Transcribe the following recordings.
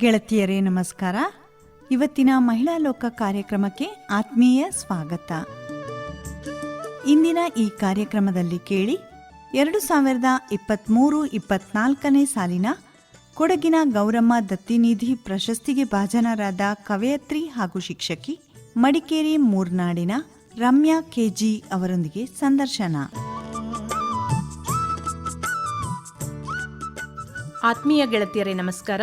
ಗೆಳತಿಯರೇ, ನಮಸ್ಕಾರ. ಇವತ್ತಿನ ಮಹಿಳಾ ಲೋಕ ಕಾರ್ಯಕ್ರಮಕ್ಕೆ ಆತ್ಮೀಯ ಸ್ವಾಗತ. ಇಂದಿನ ಈ ಕಾರ್ಯಕ್ರಮದಲ್ಲಿ ಕೇಳಿ, ಎರಡು ಸಾವಿರದ ಇಪ್ಪತ್ತ್ಮೂರು ಇಪ್ಪತ್ನಾಲ್ಕನೇ ಸಾಲಿನ ಕೊಡಗಿನ ಗೌರಮ್ಮ ದತ್ತಿನಿಧಿ ಪ್ರಶಸ್ತಿಗೆ ಭಾಜನರಾದ ಕವಯತ್ರಿ ಹಾಗೂ ಶಿಕ್ಷಕಿ ಮಡಿಕೇರಿ ಮೂರ್ನಾಡಿನ ರಮ್ಯಾ ಕೆಜಿ ಅವರೊಂದಿಗೆ ಸಂದರ್ಶನ. ಆತ್ಮೀಯ ಗೆಳತಿಯರೇ, ನಮಸ್ಕಾರ.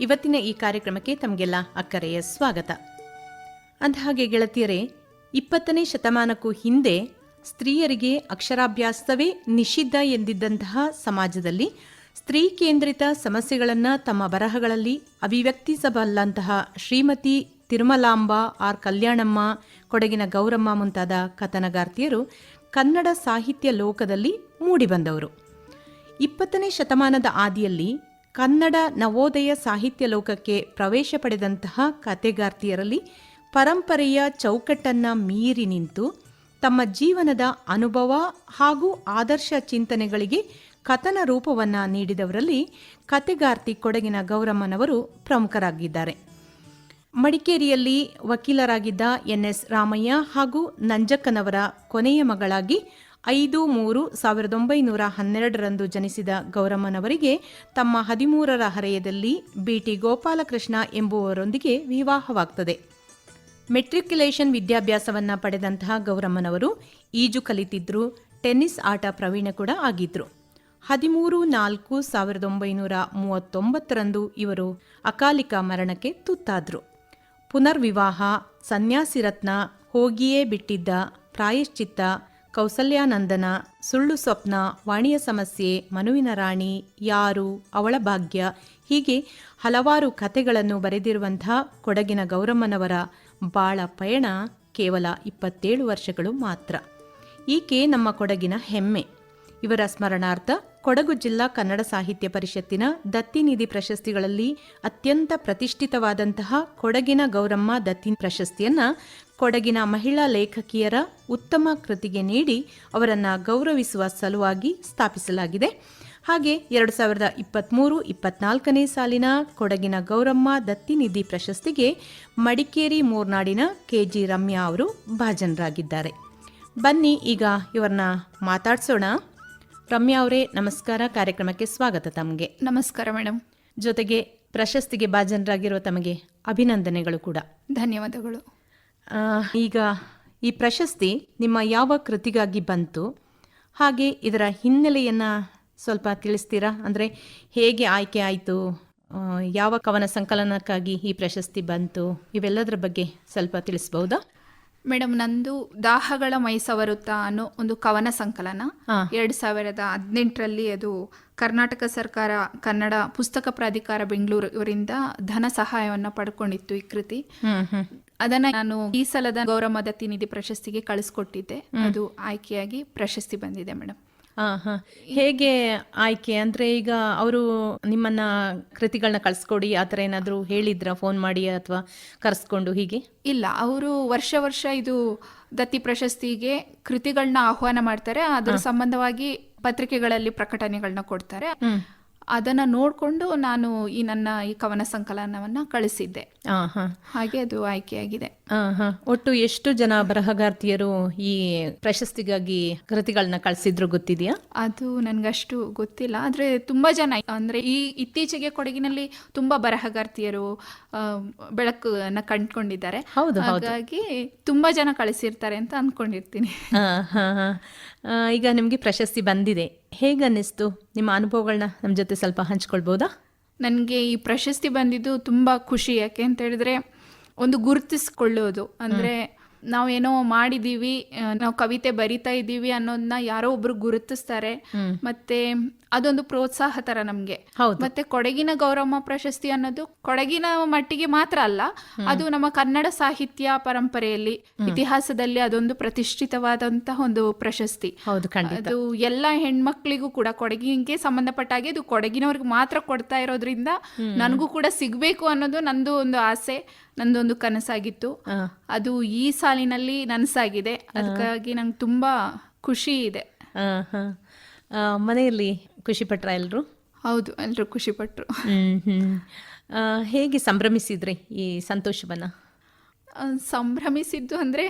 ಇವತ್ತಿನ ಈ ಕಾರ್ಯಕ್ರಮಕ್ಕೆ ತಮಗೆಲ್ಲ ಅಕ್ಕರೆಯ ಸ್ವಾಗತ. ಅಂದಹಾಗೆ ಗೆಳತಿಯರೇ, ಇಪ್ಪತ್ತನೇ ಶತಮಾನಕ್ಕೂ ಹಿಂದೆ ಸ್ತ್ರೀಯರಿಗೆ ಅಕ್ಷರಾಭ್ಯಾಸವೇ ನಿಷಿದ್ಧ ಎಂದಿದ್ದಂತಹ ಸಮಾಜದಲ್ಲಿ ಸ್ತ್ರೀ ಕೇಂದ್ರಿತ ಸಮಸ್ಯೆಗಳನ್ನು ತಮ್ಮ ಬರಹಗಳಲ್ಲಿ ಅಭಿವ್ಯಕ್ತಿಸಬಲ್ಲಂತಹ ಶ್ರೀಮತಿ ತಿರುಮಲಾಂಬ ಆರ್ ಕಲ್ಯಾಣಮ್ಮ, ಕೊಡಗಿನ ಗೌರಮ್ಮ ಮುಂತಾದ ಕಥನಗಾರ್ತಿಯರು ಕನ್ನಡ ಸಾಹಿತ್ಯ ಲೋಕದಲ್ಲಿ ಮೂಡಿಬಂದವರು. ಇಪ್ಪತ್ತನೇ ಶತಮಾನದ ಆದಿಯಲ್ಲಿ ಕನ್ನಡ ನವೋದಯ ಸಾಹಿತ್ಯ ಲೋಕಕ್ಕೆ ಪ್ರವೇಶ ಪಡೆದಂತಹ ಕತೆಗಾರ್ತಿಯರಲ್ಲಿ ಪರಂಪರೆಯ ಚೌಕಟ್ಟನ್ನ ಮೀರಿ ನಿಂತು ತಮ್ಮ ಜೀವನದ ಅನುಭವ ಹಾಗೂ ಆದರ್ಶ ಚಿಂತನೆಗಳಿಗೆ ಕಥನ ರೂಪವನ್ನ ನೀಡಿದವರಲ್ಲಿ ಕತೆಗಾರ್ತಿ ಕೊಡಗಿನ ಗೌರಮ್ಮನವರು ಪ್ರಮುಖರಾಗಿದ್ದಾರೆ. ಮಡಿಕೇರಿಯಲ್ಲಿ ವಕೀಲರಾಗಿದ್ದ ಎನ್ ಎಸ್ ರಾಮಯ್ಯ ಹಾಗೂ ನಂಜಕ್ಕನವರ ಕೊನೆಯ ಮಗಳಾಗಿ ಐದು ಮೂರು ಸಾವಿರದ ಒಂಬೈನೂರ ಹನ್ನೆರಡರಂದು ಜನಿಸಿದ ಗೌರಮ್ಮನವರಿಗೆ ತಮ್ಮ ಹದಿಮೂರರ ಹರೆಯದಲ್ಲಿ ಬಿಟಿ ಗೋಪಾಲಕೃಷ್ಣ ಎಂಬುವರೊಂದಿಗೆ ವಿವಾಹವಾಗ್ತದೆ. ಮೆಟ್ರಿಕ್ಯುಲೇಷನ್ ವಿದ್ಯಾಭ್ಯಾಸವನ್ನು ಪಡೆದಂತಹ ಗೌರಮ್ಮನವರು ಈಜು ಕಲಿತಿದ್ರು, ಟೆನ್ನಿಸ್ ಆಟ ಪ್ರವೀಣ ಕೂಡ ಆಗಿದ್ರು. ಹದಿಮೂರು ನಾಲ್ಕು ಸಾವಿರದ ಒಂಬೈನೂರ ಮೂವತ್ತೊಂಬತ್ತರಂದು ಇವರು ಅಕಾಲಿಕ ಮರಣಕ್ಕೆ ತುತ್ತಾದರು. ಪುನರ್ವಿವಾಹ ಸನ್ಯಾಸಿ ರತ್ನ ಹೋಗಿಯೇ ಬಿಟ್ಟಿದ್ದ ಪ್ರಾಯಶ್ಚಿತ್ತ ಕೌಸಲ್ಯಾನಂದನ ಸುಳ್ಳು ಸ್ವಪ್ನ, ವಾಣಿಯ ಸಮಸ್ಯೆ, ಮನುವಿನ ರಾಣಿ, ಯಾರು, ಅವಳ ಭಾಗ್ಯ, ಹೀಗೆ ಹಲವಾರು ಕಥೆಗಳನ್ನು ಬರೆದಿರುವಂತಹ ಕೊಡಗಿನ ಗೌರಮ್ಮನವರ ಬಾಳ ಪಯಣ ಕೇವಲ ಇಪ್ಪತ್ತೇಳು ವರ್ಷಗಳು ಮಾತ್ರ. ಈಕೆ ನಮ್ಮ ಕೊಡಗಿನ ಹೆಮ್ಮೆ. ಇವರ ಸ್ಮರಣಾರ್ಥ ಕೊಡಗು ಜಿಲ್ಲಾ ಕನ್ನಡ ಸಾಹಿತ್ಯ ಪರಿಷತ್ತಿನ ದತ್ತಿನಿಧಿ ಪ್ರಶಸ್ತಿಗಳಲ್ಲಿ ಅತ್ಯಂತ ಪ್ರತಿಷ್ಠಿತವಾದಂತಹ ಕೊಡಗಿನ ಗೌರಮ್ಮ ದತ್ತಿ ಪ್ರಶಸ್ತಿಯನ್ನ ಕೊಡಗಿನ ಮಹಿಳಾ ಲೇಖಕಿಯರ ಉತ್ತಮ ಕೃತಿಗೆ ನೀಡಿ ಅವರನ್ನು ಗೌರವಿಸುವ ಸಲುವಾಗಿ ಸ್ಥಾಪಿಸಲಾಗಿದೆ. ಹಾಗೆ ಎರಡು ಸಾವಿರದ ಇಪ್ಪತ್ತ್ಮೂರು ಇಪ್ಪತ್ನಾಲ್ಕನೇ ಸಾಲಿನ ಕೊಡಗಿನ ಗೌರಮ್ಮ ದತ್ತಿನಿಧಿ ಪ್ರಶಸ್ತಿಗೆ ಮಡಿಕೇರಿ ಮೂರ್ನಾಡಿನ ಕೆಜಿ ರಮ್ಯಾ ಅವರು ಭಾಜನರಾಗಿದ್ದಾರೆ. ಬನ್ನಿ ಈಗ ಇವರನ್ನ ಮಾತಾಡ್ಸೋಣ. ರಮ್ಯಾ ಅವರೇ ನಮಸ್ಕಾರ. ಕಾರ್ಯಕ್ರಮಕ್ಕೆ ಸ್ವಾಗತ ತಮಗೆ. ನಮಸ್ಕಾರ ಮೇಡಮ್ ಜೊತೆಗೆ ಪ್ರಶಸ್ತಿಗೆ ಭಾಜನರಾಗಿರುವ ತಮಗೆ ಅಭಿನಂದನೆಗಳು ಕೂಡ. ಧನ್ಯವಾದಗಳು. ಈಗ ಈ ಪ್ರಶಸ್ತಿ ನಿಮ್ಮ ಯಾವ ಕೃತಿಗಾಗಿ ಬಂತು? ಹಾಗೆ ಇದರ ಹಿನ್ನೆಲೆಯನ್ನು ಸ್ವಲ್ಪ ತಿಳಿಸ್ತೀರಾ? ಅಂದರೆ ಹೇಗೆ ಆಯ್ಕೆ ಆಯಿತು? ಯಾವ ಕವನ ಸಂಕಲನಕ್ಕಾಗಿ ಈ ಪ್ರಶಸ್ತಿ ಬಂತು? ಇವೆಲ್ಲದರ ಬಗ್ಗೆ ಸ್ವಲ್ಪ ತಿಳಿಸ್ಬಹುದಾ ಮೇಡಮ್ ನಂದು ದಾಹಗಳ ಮೈಸವರುತ್ತಾ ಅನ್ನೋ ಒಂದು ಕವನ ಸಂಕಲನ. ಎರಡು ಸಾವಿರದ ಹದಿನೆಂಟರಲ್ಲಿ ಅದು ಕರ್ನಾಟಕ ಸರ್ಕಾರ ಕನ್ನಡ ಪುಸ್ತಕ ಪ್ರಾಧಿಕಾರ ಬೆಂಗಳೂರು ಇವರಿಂದ ಧನ ಸಹಾಯವನ್ನು ಪಡ್ಕೊಂಡಿತ್ತು ಈ ಕೃತಿ. ಅದನ್ನ ನಾನು ಈ ಸಲದ ಗೌರವ ದತ್ತಿನಿಧಿ ಪ್ರಶಸ್ತಿಗೆ ಕಳಿಸ್ಕೊಟ್ಟಿದ್ದೆ. ಅದು ಆಯ್ಕೆಯಾಗಿ ಪ್ರಶಸ್ತಿ ಬಂದಿದೆ ಮೇಡಮ್ ಹೇಗೆ ಆಯ್ಕೆ? ಅಂದ್ರೆ ಈಗ ಅವರು ನಿಮ್ಮನ್ನ ಕೃತಿಗಳನ್ನ ಕಳ್ಸ್ಕೊಡಿ ಆ ತರ ಏನಾದರೂ ಹೇಳಿದ್ರ? ಫೋನ್ ಮಾಡಿ ಅಥವಾ ಕರೆಸ್ಕೊಂಡು ಹೀಗೆ? ಇಲ್ಲ ಅವರು ವರ್ಷ ವರ್ಷ ಇದು ದತ್ತಿ ಪ್ರಶಸ್ತಿಗೆ ಕೃತಿಗಳನ್ನ ಆಹ್ವಾನ ಮಾಡ್ತಾರೆ. ಅದರ ಸಂಬಂಧವಾಗಿ ಪತ್ರಿಕೆಗಳಲ್ಲಿ ಪ್ರಕಟಣೆಗಳನ್ನ ಕೊಡ್ತಾರೆ. ಅದನ್ನ ನೋಡ್ಕೊಂಡು ನಾನು ಈ ನನ್ನ ಈ ಕವನ ಸಂಕಲನವನ್ನ ಕಳಿಸಿದ್ದೆ. ಹಾ ಹಾ ಹಾಗೆ ಅದು ಆಯ್ಕೆಯಾಗಿದೆ. ಒಟ್ಟು ಎಷ್ಟು ಜನ ಬರಹಗಾರ್ತಿಯರು ಈ ಪ್ರಶಸ್ತಿಗಾಗಿ ಕೃತಿಗಳನ್ನ ಕಳಿಸಿದ್ರು ಗೊತ್ತಿದೆಯಾ? ಅದು ನನ್ಗಷ್ಟು ಗೊತ್ತಿಲ್ಲ. ಆದ್ರೆ ತುಂಬಾ ಜನ ಅಂದ್ರೆ ಈ ಇತ್ತೀಚೆಗೆ ಕೊಡಗಿನಲ್ಲಿ ತುಂಬಾ ಬರಹಗಾರ್ತಿಯರು ಬೆಳಕನ್ನ ಕಂಡ್ಕೊಂಡಿದ್ದಾರೆ. ಹೌದು, ಹಾಗಾಗಿ ತುಂಬಾ ಜನ ಕಳಿಸಿರ್ತಾರೆ ಅಂತ ಅನ್ಕೊಂಡಿರ್ತೀನಿ. ಆ, ಹ, ಹ. ಈಗ ನಿಮ್ಗೆ ಪ್ರಶಸ್ತಿ ಬಂದಿದೆ. ಹೇಗನ್ನಿಸ್ತು ನಿಮ್ಮ ಅನುಭವಗಳನ್ನ ನಮ್ಮ ಜೊತೆ ಸ್ವಲ್ಪ ಹಂಚ್ಕೊಳ್ಬೋದಾ? ನನಗೆ ಈ ಪ್ರಶಸ್ತಿ ಬಂದಿದ್ದು ತುಂಬ ಖುಷಿ. ಯಾಕೆ ಅಂತ ಹೇಳಿದ್ರೆ ಒಂದು ಗುರುತಿಸ್ಕೊಳ್ಳೋದು. ಅಂದರೆ ನಾವೇನೋ ಮಾಡಿದೀವಿ ಆ, ನಾವು ಕವಿತೆ ಬರಿತಾ ಇದ್ದೀವಿ ಅನ್ನೋದನ್ನ ಯಾರೋ ಒಬ್ರು ಗುರುತಿಸ್ತಾರೆ. ಮತ್ತೆ ಅದೊಂದು ಪ್ರೋತ್ಸಾಹ ತರ ನಮ್ಗೆ. ಹೌದು. ಮತ್ತೆ ಕೊಡಗಿನ ಗೌರಮ್ಮ ಪ್ರಶಸ್ತಿ ಅನ್ನೋದು ಕೊಡಗಿನ ಮಟ್ಟಿಗೆ ಮಾತ್ರ ಅಲ್ಲ ಅದು ನಮ್ಮ ಕನ್ನಡ ಸಾಹಿತ್ಯ ಪರಂಪರೆಯಲ್ಲಿ ಇತಿಹಾಸದಲ್ಲಿ ಅದೊಂದು ಪ್ರತಿಷ್ಠಿತವಾದಂತಹ ಒಂದು ಪ್ರಶಸ್ತಿ. ಅದು ಎಲ್ಲ ಹೆಣ್ಮಕ್ಳಿಗೂ ಕೂಡ ಕೊಡಗಿಗೆ ಸಂಬಂಧಪಟ್ಟ ಹಾಗೆ ಅದು ಕೊಡಗಿನವ್ರಿಗೆ ಮಾತ್ರ ಕೊಡ್ತಾ ಇರೋದ್ರಿಂದ ನನಗೂ ಕೂಡ ಸಿಗ್ಬೇಕು ಅನ್ನೋದು ನಂದು ಒಂದು ಆಸೆ ನಂದೊಂದು ಕನಸಾಗಿತ್ತು. ಅದು ಈ ಸಾಲಿನಲ್ಲಿ ನನಸಾಗಿದೆ. ಅದಕ್ಕಾಗಿ ನಂಗೆ ತುಂಬಾ ಖುಷಿ ಇದೆ. ಮನೆಯಲ್ಲಿ ಖುಷಿ ಪಟ್ರ ಎಲ್ಲರೂ ಹೌದು ಎಲ್ಲರೂ ಖುಷಿ ಪಟ್ರು ಹ್ಮ್ ಹ್ಮ್. ಆ, ಹೇಗೆ ಸಂಭ್ರಮಿಸಿದ್ರಿ ಈ ಸಂತೋಷವನ್ನು? ಸಂಭ್ರಮಿಸಿದ್ದು ಅಂದರೆ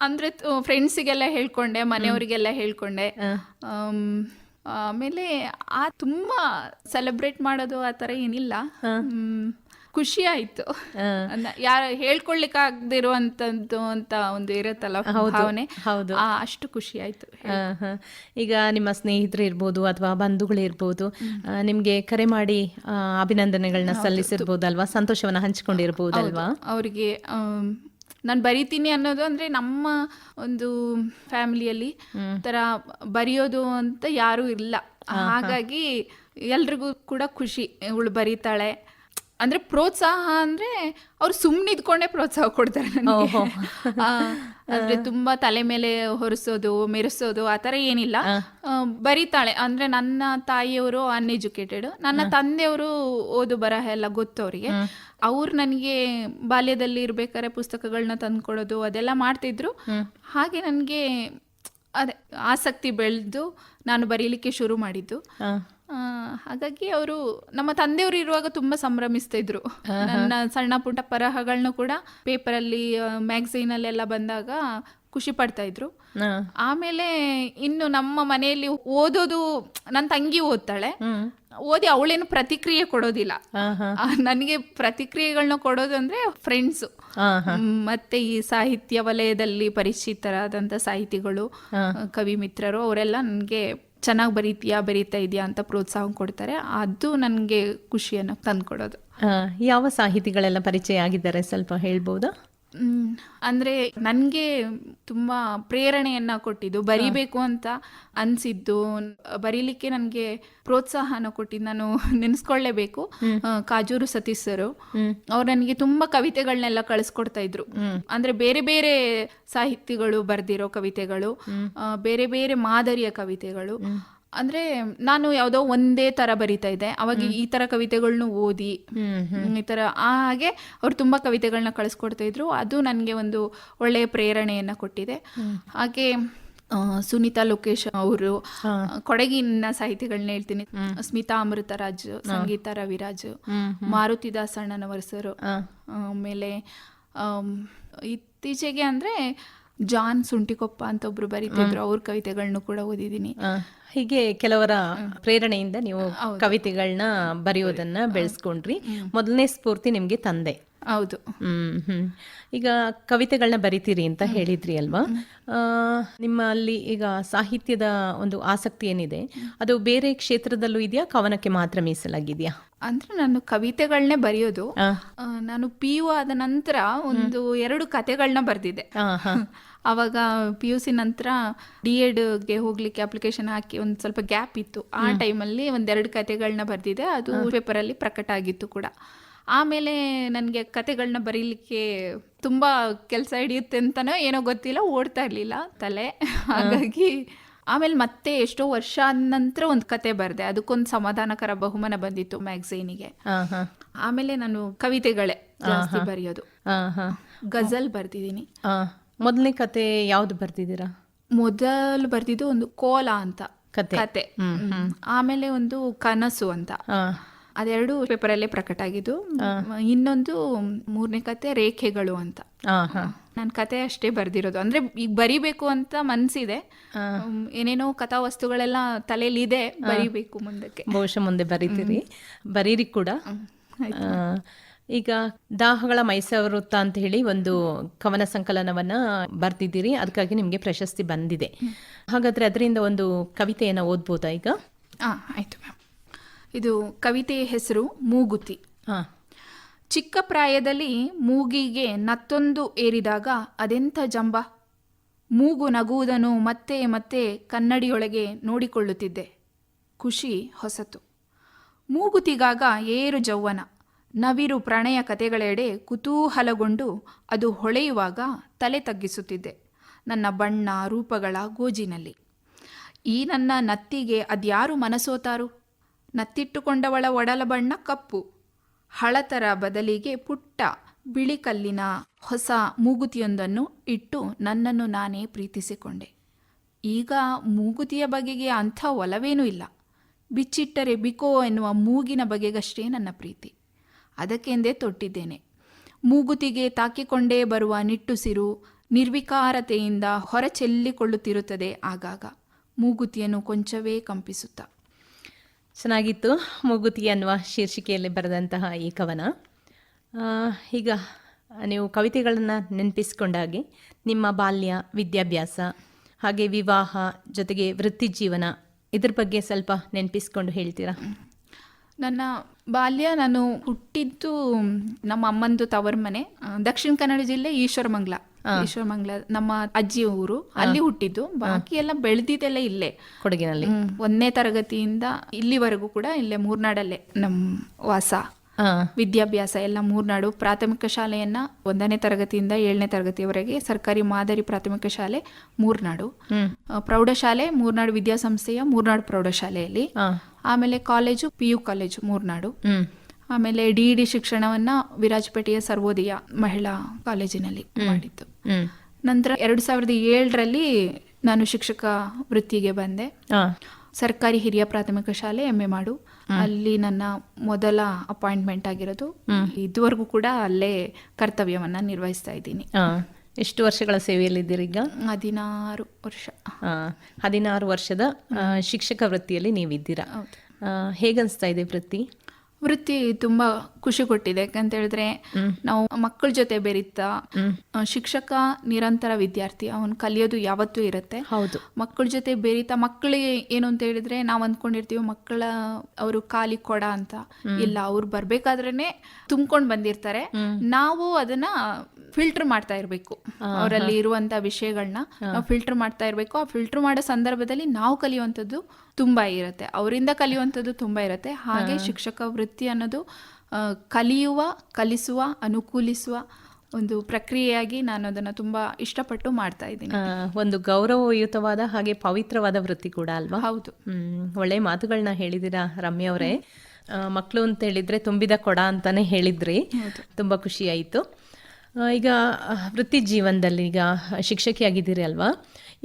ಅಂದರೆ ಫ್ರೆಂಡ್ಸಿಗೆಲ್ಲ ಹೇಳ್ಕೊಂಡೆ ಮನೆಯವರಿಗೆಲ್ಲ ಹೇಳ್ಕೊಂಡೆ. ಆಮೇಲೆ ಆ ತುಂಬ ಸೆಲೆಬ್ರೇಟ್ ಮಾಡೋದು ಆ ಥರ ಏನಿಲ್ಲ. ಖುಷಿ ಯಾರ ಯಾರು ಹೇಳ್ಕೊಳ್ಲಿಕ್ಕಾಗದಿರುವಂಥದ್ದು ಅಂತ ಒಂದು ಇರತ್ತಲ್ಲ ಭಾವನೆ. ಹೌದು. ಅಷ್ಟು ಖುಷಿ ಆಯ್ತು. ಈಗ ನಿಮ್ಮ ಸ್ನೇಹಿತರು ಇರ್ಬೋದು ಅಥವಾ ಬಂಧುಗಳು ಇರ್ಬೋದು ನಿಮ್ಗೆ ಕರೆ ಮಾಡಿ ಅಭಿನಂದನೆಗಳನ್ನ ಸಲ್ಲಿಸಿರ್ಬೋದಲ್ವಾ? ಸಂತೋಷವನ್ನ ಹಂಚ್ಕೊಂಡಿರ್ಬೋದಲ್ವಾ? ಅವರಿಗೆ ನಾನು ಬರಿತೀನಿ ಅನ್ನೋದು ಅಂದ್ರೆ ನಮ್ಮ ಒಂದು ಫ್ಯಾಮಿಲಿಯಲ್ಲಿ ತರ ಬರೆಯೋದು ಅಂತ ಯಾರು ಇಲ್ಲ. ಹಾಗಾಗಿ ಎಲ್ರಿಗೂ ಕೂಡ ಖುಷಿ. ಇವಳು ಬರೀತಾಳೆ. ಅಂದ್ರೆ ಪ್ರೋತ್ಸಾಹ ಅಂದ್ರೆ ಅವ್ರು ಸುಮ್ಮನೆ ಇದ್ಕೊಂಡೇ ಪ್ರೋತ್ಸಾಹ ಕೊಡ್ತಾರೆ ನನಗೆ. ಅಂದ್ರೆ ತುಂಬಾ ತಲೆ ಮೇಲೆ ಹೊರಿಸೋದು ಮೆರೆಸೋದು ಆ ಥರ ಏನಿಲ್ಲ. ಬರೀತಾಳೆ. ಅಂದ್ರೆ ನನ್ನ ತಾಯಿಯವರು ಅನ್ಎಜುಕೇಟೆಡ್ ನನ್ನ ತಂದೆಯವರು ಓದು ಬರಹ ಎಲ್ಲ ಗೊತ್ತು ಅವರಿಗೆ ಅವ್ರು ನನಗೆ ಬಾಲ್ಯದಲ್ಲಿ ಇರ್ಬೇಕಾದ್ರೆ ಪುಸ್ತಕಗಳನ್ನ ತಂದ್ಕೊಡೋದು ಅದೆಲ್ಲ ಮಾಡ್ತಿದ್ರು. ಹಾಗೆ ನನಗೆ ಅದೇ ಆಸಕ್ತಿ ಬೆಳೆದು ನಾನು ಬರೀಲಿಕ್ಕೆ ಶುರು ಮಾಡಿದ್ದು. ಹಾಗಾಗಿ ಅವರು ನಮ್ಮ ತಂದೆಯವರು ಇರುವಾಗ ತುಂಬಾ ಸಂಭ್ರಮಿಸ್ತಾ ಇದ್ರು. ನನ್ನ ಸಣ್ಣ ಪುಟ್ಟ ಪರಹಗಳನ್ನು ಕೂಡ ಪೇಪರಲ್ಲಿ ಮ್ಯಾಗಝೈನಲ್ಲೆಲ್ಲ ಬಂದಾಗ ಖುಷಿ ಪಡ್ತಾ ಇದ್ರು. ಆಮೇಲೆ ಇನ್ನು ನಮ್ಮ ಮನೆಯಲ್ಲಿ ಓದೋದು ನನ್ನ ತಂಗಿ ಓದ್ತಾಳೆ. ಓದಿ ಅವಳೇನು ಪ್ರತಿಕ್ರಿಯೆ ಕೊಡೋದಿಲ್ಲ. ಆ, ಹ. ಆ, ನನಗೆ ಪ್ರತಿಕ್ರಿಯೆಗಳನ್ನ ಕೊಡೋದು ಅಂದ್ರೆ ಫ್ರೆಂಡ್ಸು ಹ. ಮತ್ತೆ ಈ ಸಾಹಿತ್ಯ ವಲಯದಲ್ಲಿ ಪರಿಚಿತರಾದಂಥ ಸಾಹಿತಿಗಳು ಕವಿ ಮಿತ್ರರು ಅವರೆಲ್ಲ ನನಗೆ ಚೆನ್ನಾಗಿ ಬರೀತೀಯಾ ಬರೀತಾ ಇದೆಯಾ ಅಂತ ಪ್ರೋತ್ಸಾಹ ಕೊಡ್ತಾರೆ. ಅದು ನನಗೆ ಖುಷಿಯನ್ನು ತಂದ್ಕೊಡೋದು. ಆ, ಯಾವ ಸಾಹಿತಿಗಳೆಲ್ಲ ಪರಿಚಯ ಆಗಿದ್ದಾರೆ ಸ್ವಲ್ಪ ಹೇಳ್ಬೋದಾ? ಅಂದ್ರೆ ನನಗೆ ತುಂಬಾ ಪ್ರೇರಣೆಯನ್ನ ಕೊಟ್ಟಿದ್ದು ಬರಿಬೇಕು ಅಂತ ಅನ್ಸಿದ್ದು. ಬರೀಲಿಕ್ಕೆ ನನಗೆ ಪ್ರೋತ್ಸಾಹನ ಕೊಟ್ಟಿದ್ದು ನಾನು ನೆನೆಸ್ಕೊಳ್ಳೇಬೇಕು. ಕಾಜೂರು ಸತೀಶ್ ಸರ್. ಅವ್ರು ನನಗೆ ತುಂಬಾ ಕವಿತೆಗಳನ್ನೆಲ್ಲ ಕಳಿಸ್ಕೊಡ್ತಾ ಇದ್ರು. ಅಂದ್ರೆ ಬೇರೆ ಬೇರೆ ಸಾಹಿತಿಗಳು ಬರ್ದಿರೋ ಕವಿತೆಗಳು ಬೇರೆ ಬೇರೆ ಮಾದರಿಯ ಕವಿತೆಗಳು. ಅಂದ್ರೆ ನಾನು ಯಾವುದೋ ಒಂದೇ ತರ ಬರಿತಾ ಇದ್ದೆ. ಅವಾಗ ಈ ತರ ಕವಿತೆಗಳನ್ನು ಓದಿ ಈ ತರ ಹಾಗೆ ಅವ್ರು ತುಂಬಾ ಕವಿತೆಗಳನ್ನ ಕಳಿಸ್ಕೊಡ್ತಾ ಇದ್ರು. ಅದು ನನಗೆ ಒಂದು ಒಳ್ಳೆಯ ಪ್ರೇರಣೆಯನ್ನ ಕೊಟ್ಟಿದೆ. ಹಾಗೆ ಸುನೀತಾ ಲೋಕೇಶ್ ಅವರು ಕೊಡಗಿನ ಸಾಹಿತಿಗಳನ್ನ ಹೇಳ್ತೀನಿ. ಸ್ಮಿತಾ ಅಮೃತರಾಜ್ ಸಂಗೀತ ರವಿರಾಜ್ ಮಾರುತಿ ದಾಸಣ್ಣನವರ್ ಸರ್ ಆಮೇಲೆ ಆಮ್, ಇತ್ತೀಚೆಗೆ ಅಂದ್ರೆ ಜಾನ್ ಸುಂಟಿಕೊಪ್ಪ ಅಂತ ಒಬ್ರು ಬರೀತಿದ್ರು ಅವ್ರ ಕವಿತೆಗಳನ್ನು ಕೂಡ ಓದಿದ್ದೀನಿ. ಹೀಗೆ ಕೆಲವರ ಪ್ರೇರಣೆಯಿಂದ ನೀವು ಕವಿತೆಗಳನ್ನ ಬರೆಯೋದನ್ನ ಬೆಳೆಸ್ಕೊಂಡ್ರಿ. ಮೊದಲನೇ ಸ್ಫೂರ್ತಿ ನಿಮ್ಗೆ ತಂದೆ. ಹೌದು. ಹ್ಮ್ ಹ್ಮ್. ಈಗ ಕವಿತೆಗಳನ್ನ ಬರಿತೀರಿ ಅಂತ ಹೇಳಿದ್ರಿ ಅಲ್ವಾ? ನಿಮ್ಮಲ್ಲಿ ಈಗ ಸಾಹಿತ್ಯದ ಒಂದು ಆಸಕ್ತಿ ಏನಿದೆ? ಅದು ಬೇರೆ ಕ್ಷೇತ್ರದಲ್ಲೂ ಇದೆಯಾ? ಕವನಕ್ಕೆ ಮಾತ್ರ ಮೀಸಲಾಗಿದೆಯಾ? ಅಂದ್ರೆ ನಾನು ಕವಿತೆಗಳನ್ನೇ ಬರೆಯೋದು. ನಾನು ಪಿ ಯು ಆದ ನಂತರ ಒಂದು ಎರಡು ಕತೆಗಳನ್ನ ಬರೆದಿದ್ದೆ. ಆ, ಅವಾಗ ಪಿ ಯು ಸಿ ನಂತರ ಡಿ ಎಡ್ಗೆ ಹೋಗ್ಲಿಕ್ಕೆ ಅಪ್ಲಿಕೇಶನ್ ಹಾಕಿ ಒಂದು ಸ್ವಲ್ಪ ಗ್ಯಾಪ್ ಇತ್ತು. ಆ ಟೈಮಲ್ಲಿ ಒಂದೆರಡು ಕತೆಗಳನ್ನ ಬರ್ದಿದೆ ಅದು ಪೇಪರಲ್ಲಿ ಪ್ರಕಟ ಆಗಿತ್ತು ಕೂಡ. ಆಮೇಲೆ ನನಗೆ ಕತೆಗಳನ್ನ ಬರೀಲಿಕ್ಕೆ ತುಂಬ ಕೆಲಸ ಹಿಡಿಯುತ್ತೆ ಅಂತನೋ ಏನೋ ಗೊತ್ತಿಲ್ಲ ಓಡ್ತಾ ಇರಲಿಲ್ಲ ತಲೆ. ಹಾಗಾಗಿ ಆಮೇಲೆ ಮತ್ತೆ ಎಷ್ಟೋ ವರ್ಷ ಆದ ನಂತರ ಒಂದು ಕತೆ ಬರೆದೆ. ಅದಕ್ಕೊಂದು ಸಮಾಧಾನಕರ ಬಹುಮಾನ ಬಂದಿತ್ತು ಮ್ಯಾಗ್ಝೀನಿಗೆ. ಆಮೇಲೆ ನಾನು ಕವಿತೆಗಳೇ ಜಾಸ್ತಿ ಬರೆಯೋದು. ಗಜಲ್ ಬರ್ದಿದ್ದೀನಿ. ಆ, ಮೊದಲನೇ ಕತೆ ಯಾವ್ದು ಬರ್ತಿದ್ದೀರಾ ಮೊದಲು ಬರ್ದಿದ್ದು ಒಂದು ಕೋಲ ಅಂತ ಕತೆ. ಆಮೇಲೆ ಒಂದು ಕನಸು ಅಂತ. ಅದೆರಡು ಪೇಪರಲ್ಲೇ ಪ್ರಕಟ ಆಗಿದ್ದು ಇನ್ನೊಂದು ಮೂರನೇ ಕತೆ ರೇಖೆಗಳು ಅಂತ. ನನ್ನ ಕತೆ ಅಷ್ಟೇ ಬರ್ದಿರೋದು. ಅಂದ್ರೆ ಈಗ ಬರಿಬೇಕು ಅಂತ ಮನ್ಸಿದೆ. ಏನೇನೋ ಕಥಾ ವಸ್ತುಗಳೆಲ್ಲ ತಲೆಯಲ್ಲಿ ಇದೆ ಬರಿಬೇಕು ಮುಂದಕ್ಕೆ. ಬಹುಶಃ ಮುಂದೆ ಬರೀತೀರಿ. ಬರೀರಿ ಕೂಡ. ಈಗ ದಾಹಗಳ ಮೈಸೂರು ವೃತ್ತ ಅಂತ ಹೇಳಿ ಒಂದು ಕವನ ಸಂಕಲನವನ್ನ ಬರ್ತಿದ್ದೀರಿ ಅದಕ್ಕಾಗಿ ನಿಮಗೆ ಪ್ರಶಸ್ತಿ ಬಂದಿದೆ. ಹಾಗಾದ್ರೆ ಅದರಿಂದ ಒಂದು ಕವಿತೆಯನ್ನ ಓದ್ಬೋದಾ ಈಗ? ಆಯ್ತು ಮ್ಯಾಮ್. ಇದು ಕವಿತೆಯ ಹೆಸರು ಮೂಗುತಿ. ಹಾ. ಚಿಕ್ಕ ಪ್ರಾಯದಲ್ಲಿ ಮೂಗಿಗೆ ನತ್ತೊಂದು ಏರಿದಾಗ ಅದೆಂಥ ಜಂಬ? ಮೂಗು ನಗುವುದನ್ನು ಮತ್ತೆ ಮತ್ತೆ ಕನ್ನಡಿಯೊಳಗೆ ನೋಡಿಕೊಳ್ಳುತ್ತಿದ್ದೆ. ಖುಷಿ ಹೊಸತು. ಮೂಗುತಿಗಾಗ ಏರು ಜೌವನ. ನವಿರು ಪ್ರಣಯ ಕತೆಗಳೆಡೆ ಕುತೂಹಲಗೊಂಡು ಅದು ಹೊಳೆಯುವಾಗ ತಲೆ ತಗ್ಗಿಸುತ್ತಿದ್ದೆ. ನನ್ನ ಬಣ್ಣ ರೂಪಗಳ ಗೋಜಿನಲ್ಲಿ. ಈ ನನ್ನ ನತ್ತಿಗೆ ಅದ್ಯಾರು ಮನಸೋತಾರು? ನತ್ತಿಟ್ಟುಕೊಂಡವಳ ಒಡಲ ಬಣ್ಣ ಕಪ್ಪು. ಹಳತರ ಬದಲಿಗೆ ಪುಟ್ಟ ಬಿಳಿ ಕಲ್ಲಿನ ಹೊಸ ಮೂಗುತಿಯೊಂದನ್ನು ಇಟ್ಟು ನನ್ನನ್ನು ನಾನೇ ಪ್ರೀತಿಸಿಕೊಂಡೆ. ಈಗ ಮೂಗುತಿಯ ಬಗೆಗೆ ಅಂಥ ಒಲವೇನೂ ಇಲ್ಲ. ಬಿಚ್ಚಿಟ್ಟರೆ ಬಿಕೋ ಎನ್ನುವ ಮೂಗಿನ ಬಗೆಗಷ್ಟೇ ನನ್ನ ಪ್ರೀತಿ. ಅದಕ್ಕೆಂದೇ ತೊಟ್ಟಿದ್ದೇನೆ. ಮೂಗುತಿಗೆ ತಾಕಿಕೊಂಡೇ ಬರುವ ನಿಟ್ಟುಸಿರು ನಿರ್ವಿಕಾರತೆಯಿಂದ ಹೊರಚೆಲ್ಲಿಕೊಳ್ಳುತ್ತಿರುತ್ತದೆ ಆಗಾಗ. ಮೂಗುತಿಯನ್ನು ಕೊಂಚವೇ ಕಂಪಿಸುತ್ತಾ. ಚೆನ್ನಾಗಿತ್ತು. ಮೂಗುತಿ ಅನ್ನುವ ಶೀರ್ಷಿಕೆಯಲ್ಲಿ ಬರೆದಂತಹ ಈ ಕವನ. ಈಗ ನೀವು ಕವಿತೆಗಳನ್ನು ನೆನಪಿಸಿಕೊಂಡಾಗೆ ನಿಮ್ಮ ಬಾಲ್ಯ, ವಿದ್ಯಾಭ್ಯಾಸ, ಹಾಗೆ ವಿವಾಹ ಜೊತೆಗೆ ವೃತ್ತಿ ಜೀವನ ಇದ್ರ ಬಗ್ಗೆ ಸ್ವಲ್ಪ ನೆನಪಿಸ್ಕೊಂಡು ಹೇಳ್ತೀರಾ? ನನ್ನ ಬಾಲ್ಯ ನಾನು ಹುಟ್ಟಿದ್ದು ನಮ್ಮ ಅಮ್ಮಂದು ತವರ ಮನೆ ದಕ್ಷಿಣ ಕನ್ನಡ ಜಿಲ್ಲೆ ಈಶ್ವರಮಂಗ್ಲ. ಈಶ್ವರಮಂಗ್ಲ ನಮ್ಮ ಅಜ್ಜಿ ಊರು ಅಲ್ಲಿ ಹುಟ್ಟಿದ್ದು. ಬಾಕಿ ಎಲ್ಲ ಬೆಳೆದಿದ್ದೆಲ್ಲ ಇಲ್ಲೇ. ಕೊಡಗಿನಲ್ಲಿ. ಒಂದನೇ ತರಗತಿಯಿಂದ ಇಲ್ಲಿವರೆಗೂ ಕೂಡ ಇಲ್ಲೇ ಮೂರ್ನಾಡಲ್ಲೇ ನಮ್ಮ ವಾಸ. ವಿದ್ಯಾಭ್ಯಾಸ ಎಲ್ಲ ಮೂರ್ನಾಡು. ಪ್ರಾಥಮಿಕ ಶಾಲೆಯನ್ನ ಒಂದನೇ ತರಗತಿಯಿಂದ ಏಳನೇ ತರಗತಿಯವರೆಗೆ ಸರ್ಕಾರಿ ಮಾದರಿ ಪ್ರಾಥಮಿಕ ಶಾಲೆ ಮೂರ್ನಾಡು. ಪ್ರೌಢಶಾಲೆ ಮೂರ್ನಾಡು ವಿದ್ಯಾಸಂಸ್ಥೆಯ ಮೂರ್ನಾಡು ಪ್ರೌಢಶಾಲೆಯಲ್ಲಿ. ಆಮೇಲೆ college P U college Murnadu. ಆಮೇಲೆ ಡಿ ಡಿ ಶಿಕ್ಷಣವನ್ನ ವಿರಾಜಪೇಟೆಯ ಸರ್ವೋದಯ ಮಹಿಳಾ ಕಾಲೇಜಿನಲ್ಲಿ ಮಾಡಿದ್ದು. ನಂತರ ಎರಡು ಸಾವಿರದ ಏಳರಲ್ಲಿ ನಾನು ಶಿಕ್ಷಕ ವೃತ್ತಿಗೆ ಬಂದೆ. ಸರ್ಕಾರಿ ಹಿರಿಯ ಪ್ರಾಥಮಿಕ ಶಾಲೆ ಎಂ ಎ ಮಾಡು. ಅಲ್ಲಿ ನನ್ನ ಮೊದಲ ಅಪಾಯಿಂಟ್ಮೆಂಟ್ ಆಗಿರೋದು. ಇದುವರೆಗೂ ಕೂಡ ಅಲ್ಲೇ ಕರ್ತವ್ಯವನ್ನ ನಿರ್ವಹಿಸ್ತಾ ಇದ್ದೀನಿ. ಎಷ್ಟು ವರ್ಷಗಳ ಸೇವೆಯಲ್ಲಿದ್ದೀರಿ ಈಗ? ಹದಿನಾರು ವರ್ಷ. ಆ, ಹದಿನಾರು ವರ್ಷದ ಶಿಕ್ಷಕ ವೃತ್ತಿಯಲ್ಲಿ ನೀವಿದ್ದೀರಾ? ಹೇಗನ್ಸ್ತಾ ಇದೆ ವೃತ್ತಿ? ವೃತ್ತಿ ತುಂಬಾ ಖುಷಿ ಕೊಟ್ಟಿದೆ. ಯಾಕಂತ ಹೇಳಿದ್ರೆ ನಾವು ಮಕ್ಕಳ ಜೊತೆ ಬೆರೀತಾ ಶಿಕ್ಷಕ ನಿರಂತರ ವಿದ್ಯಾರ್ಥಿ ಅವನು ಕಲಿಯೋದು ಯಾವತ್ತೂ ಇರುತ್ತೆ. ಹೌದು. ಮಕ್ಕಳ ಜೊತೆ ಬೆರೀತಾ ಮಕ್ಕಳಿಗೆ ಏನು ಅಂತ ಹೇಳಿದ್ರೆ ನಾವು ಅನ್ಕೊಂಡಿರ್ತೀವಿ ಮಕ್ಕಳ ಅವರು ಖಾಲಿ ಕೊಡ ಅಂತ. ಇಲ್ಲ ಅವ್ರು ಬರ್ಬೇಕಾದ್ರೇನೆ ತುಂಬ್ಕೊಂಡು ಬಂದಿರ್ತಾರೆ. ನಾವು ಅದನ್ನ ಫಿಲ್ಟರ್ ಮಾಡ್ತಾ ಇರಬೇಕು. ಅವರಲ್ಲಿ ಇರುವಂತ ವಿಷಯಗಳನ್ನ ನಾವು ಫಿಲ್ಟರ್ ಮಾಡ್ತಾ ಇರಬೇಕು. ಆ ಫಿಲ್ಟರ್ ಮಾಡೋ ಸಂದರ್ಭದಲ್ಲಿ ನಾವು ಕಲಿಯುವಂಥದ್ದು ತುಂಬಾ ಇರುತ್ತೆ. ಅವರಿಂದ ಕಲಿಯುವಂಥದ್ದು ತುಂಬಾ ಇರುತ್ತೆ. ಹಾಗೆ ಶಿಕ್ಷಕ ವೃತ್ತಿ ಅನ್ನೋದು ಆ, ಕಲಿಯುವ ಕಲಿಸುವ ಅನುಕೂಲಿಸುವ ಒಂದು ಪ್ರಕ್ರಿಯೆಯಾಗಿ ನಾನು ಅದನ್ನು ತುಂಬಾ ಇಷ್ಟಪಟ್ಟು ಮಾಡ್ತಾ ಇದ್ದೀನಿ. ಒಂದು ಗೌರವಯುತವಾದ ಹಾಗೆ ಪವಿತ್ರವಾದ ವೃತ್ತಿ ಕೂಡ ಅಲ್ವಾ? ಹೌದು. ಹ್ಮ್ ಒಳ್ಳೆ ಮಾತುಗಳನ್ನ ಹೇಳಿದ್ದೀರಾ ರಮ್ಯ ಅವರೇ. ಮಕ್ಕಳು ಅಂತ ಹೇಳಿದ್ರೆ ತುಂಬಿದ ಕೊಡ ಅಂತಾನೆ ಹೇಳಿದ್ರಿ. ತುಂಬಾ ಖುಷಿ ಆಯಿತು. ಈಗ ವೃತ್ತಿ ಜೀವನದಲ್ಲಿ ಈಗ ಶಿಕ್ಷಕಿಯಾಗಿದ್ದೀರಿ ಅಲ್ವಾ?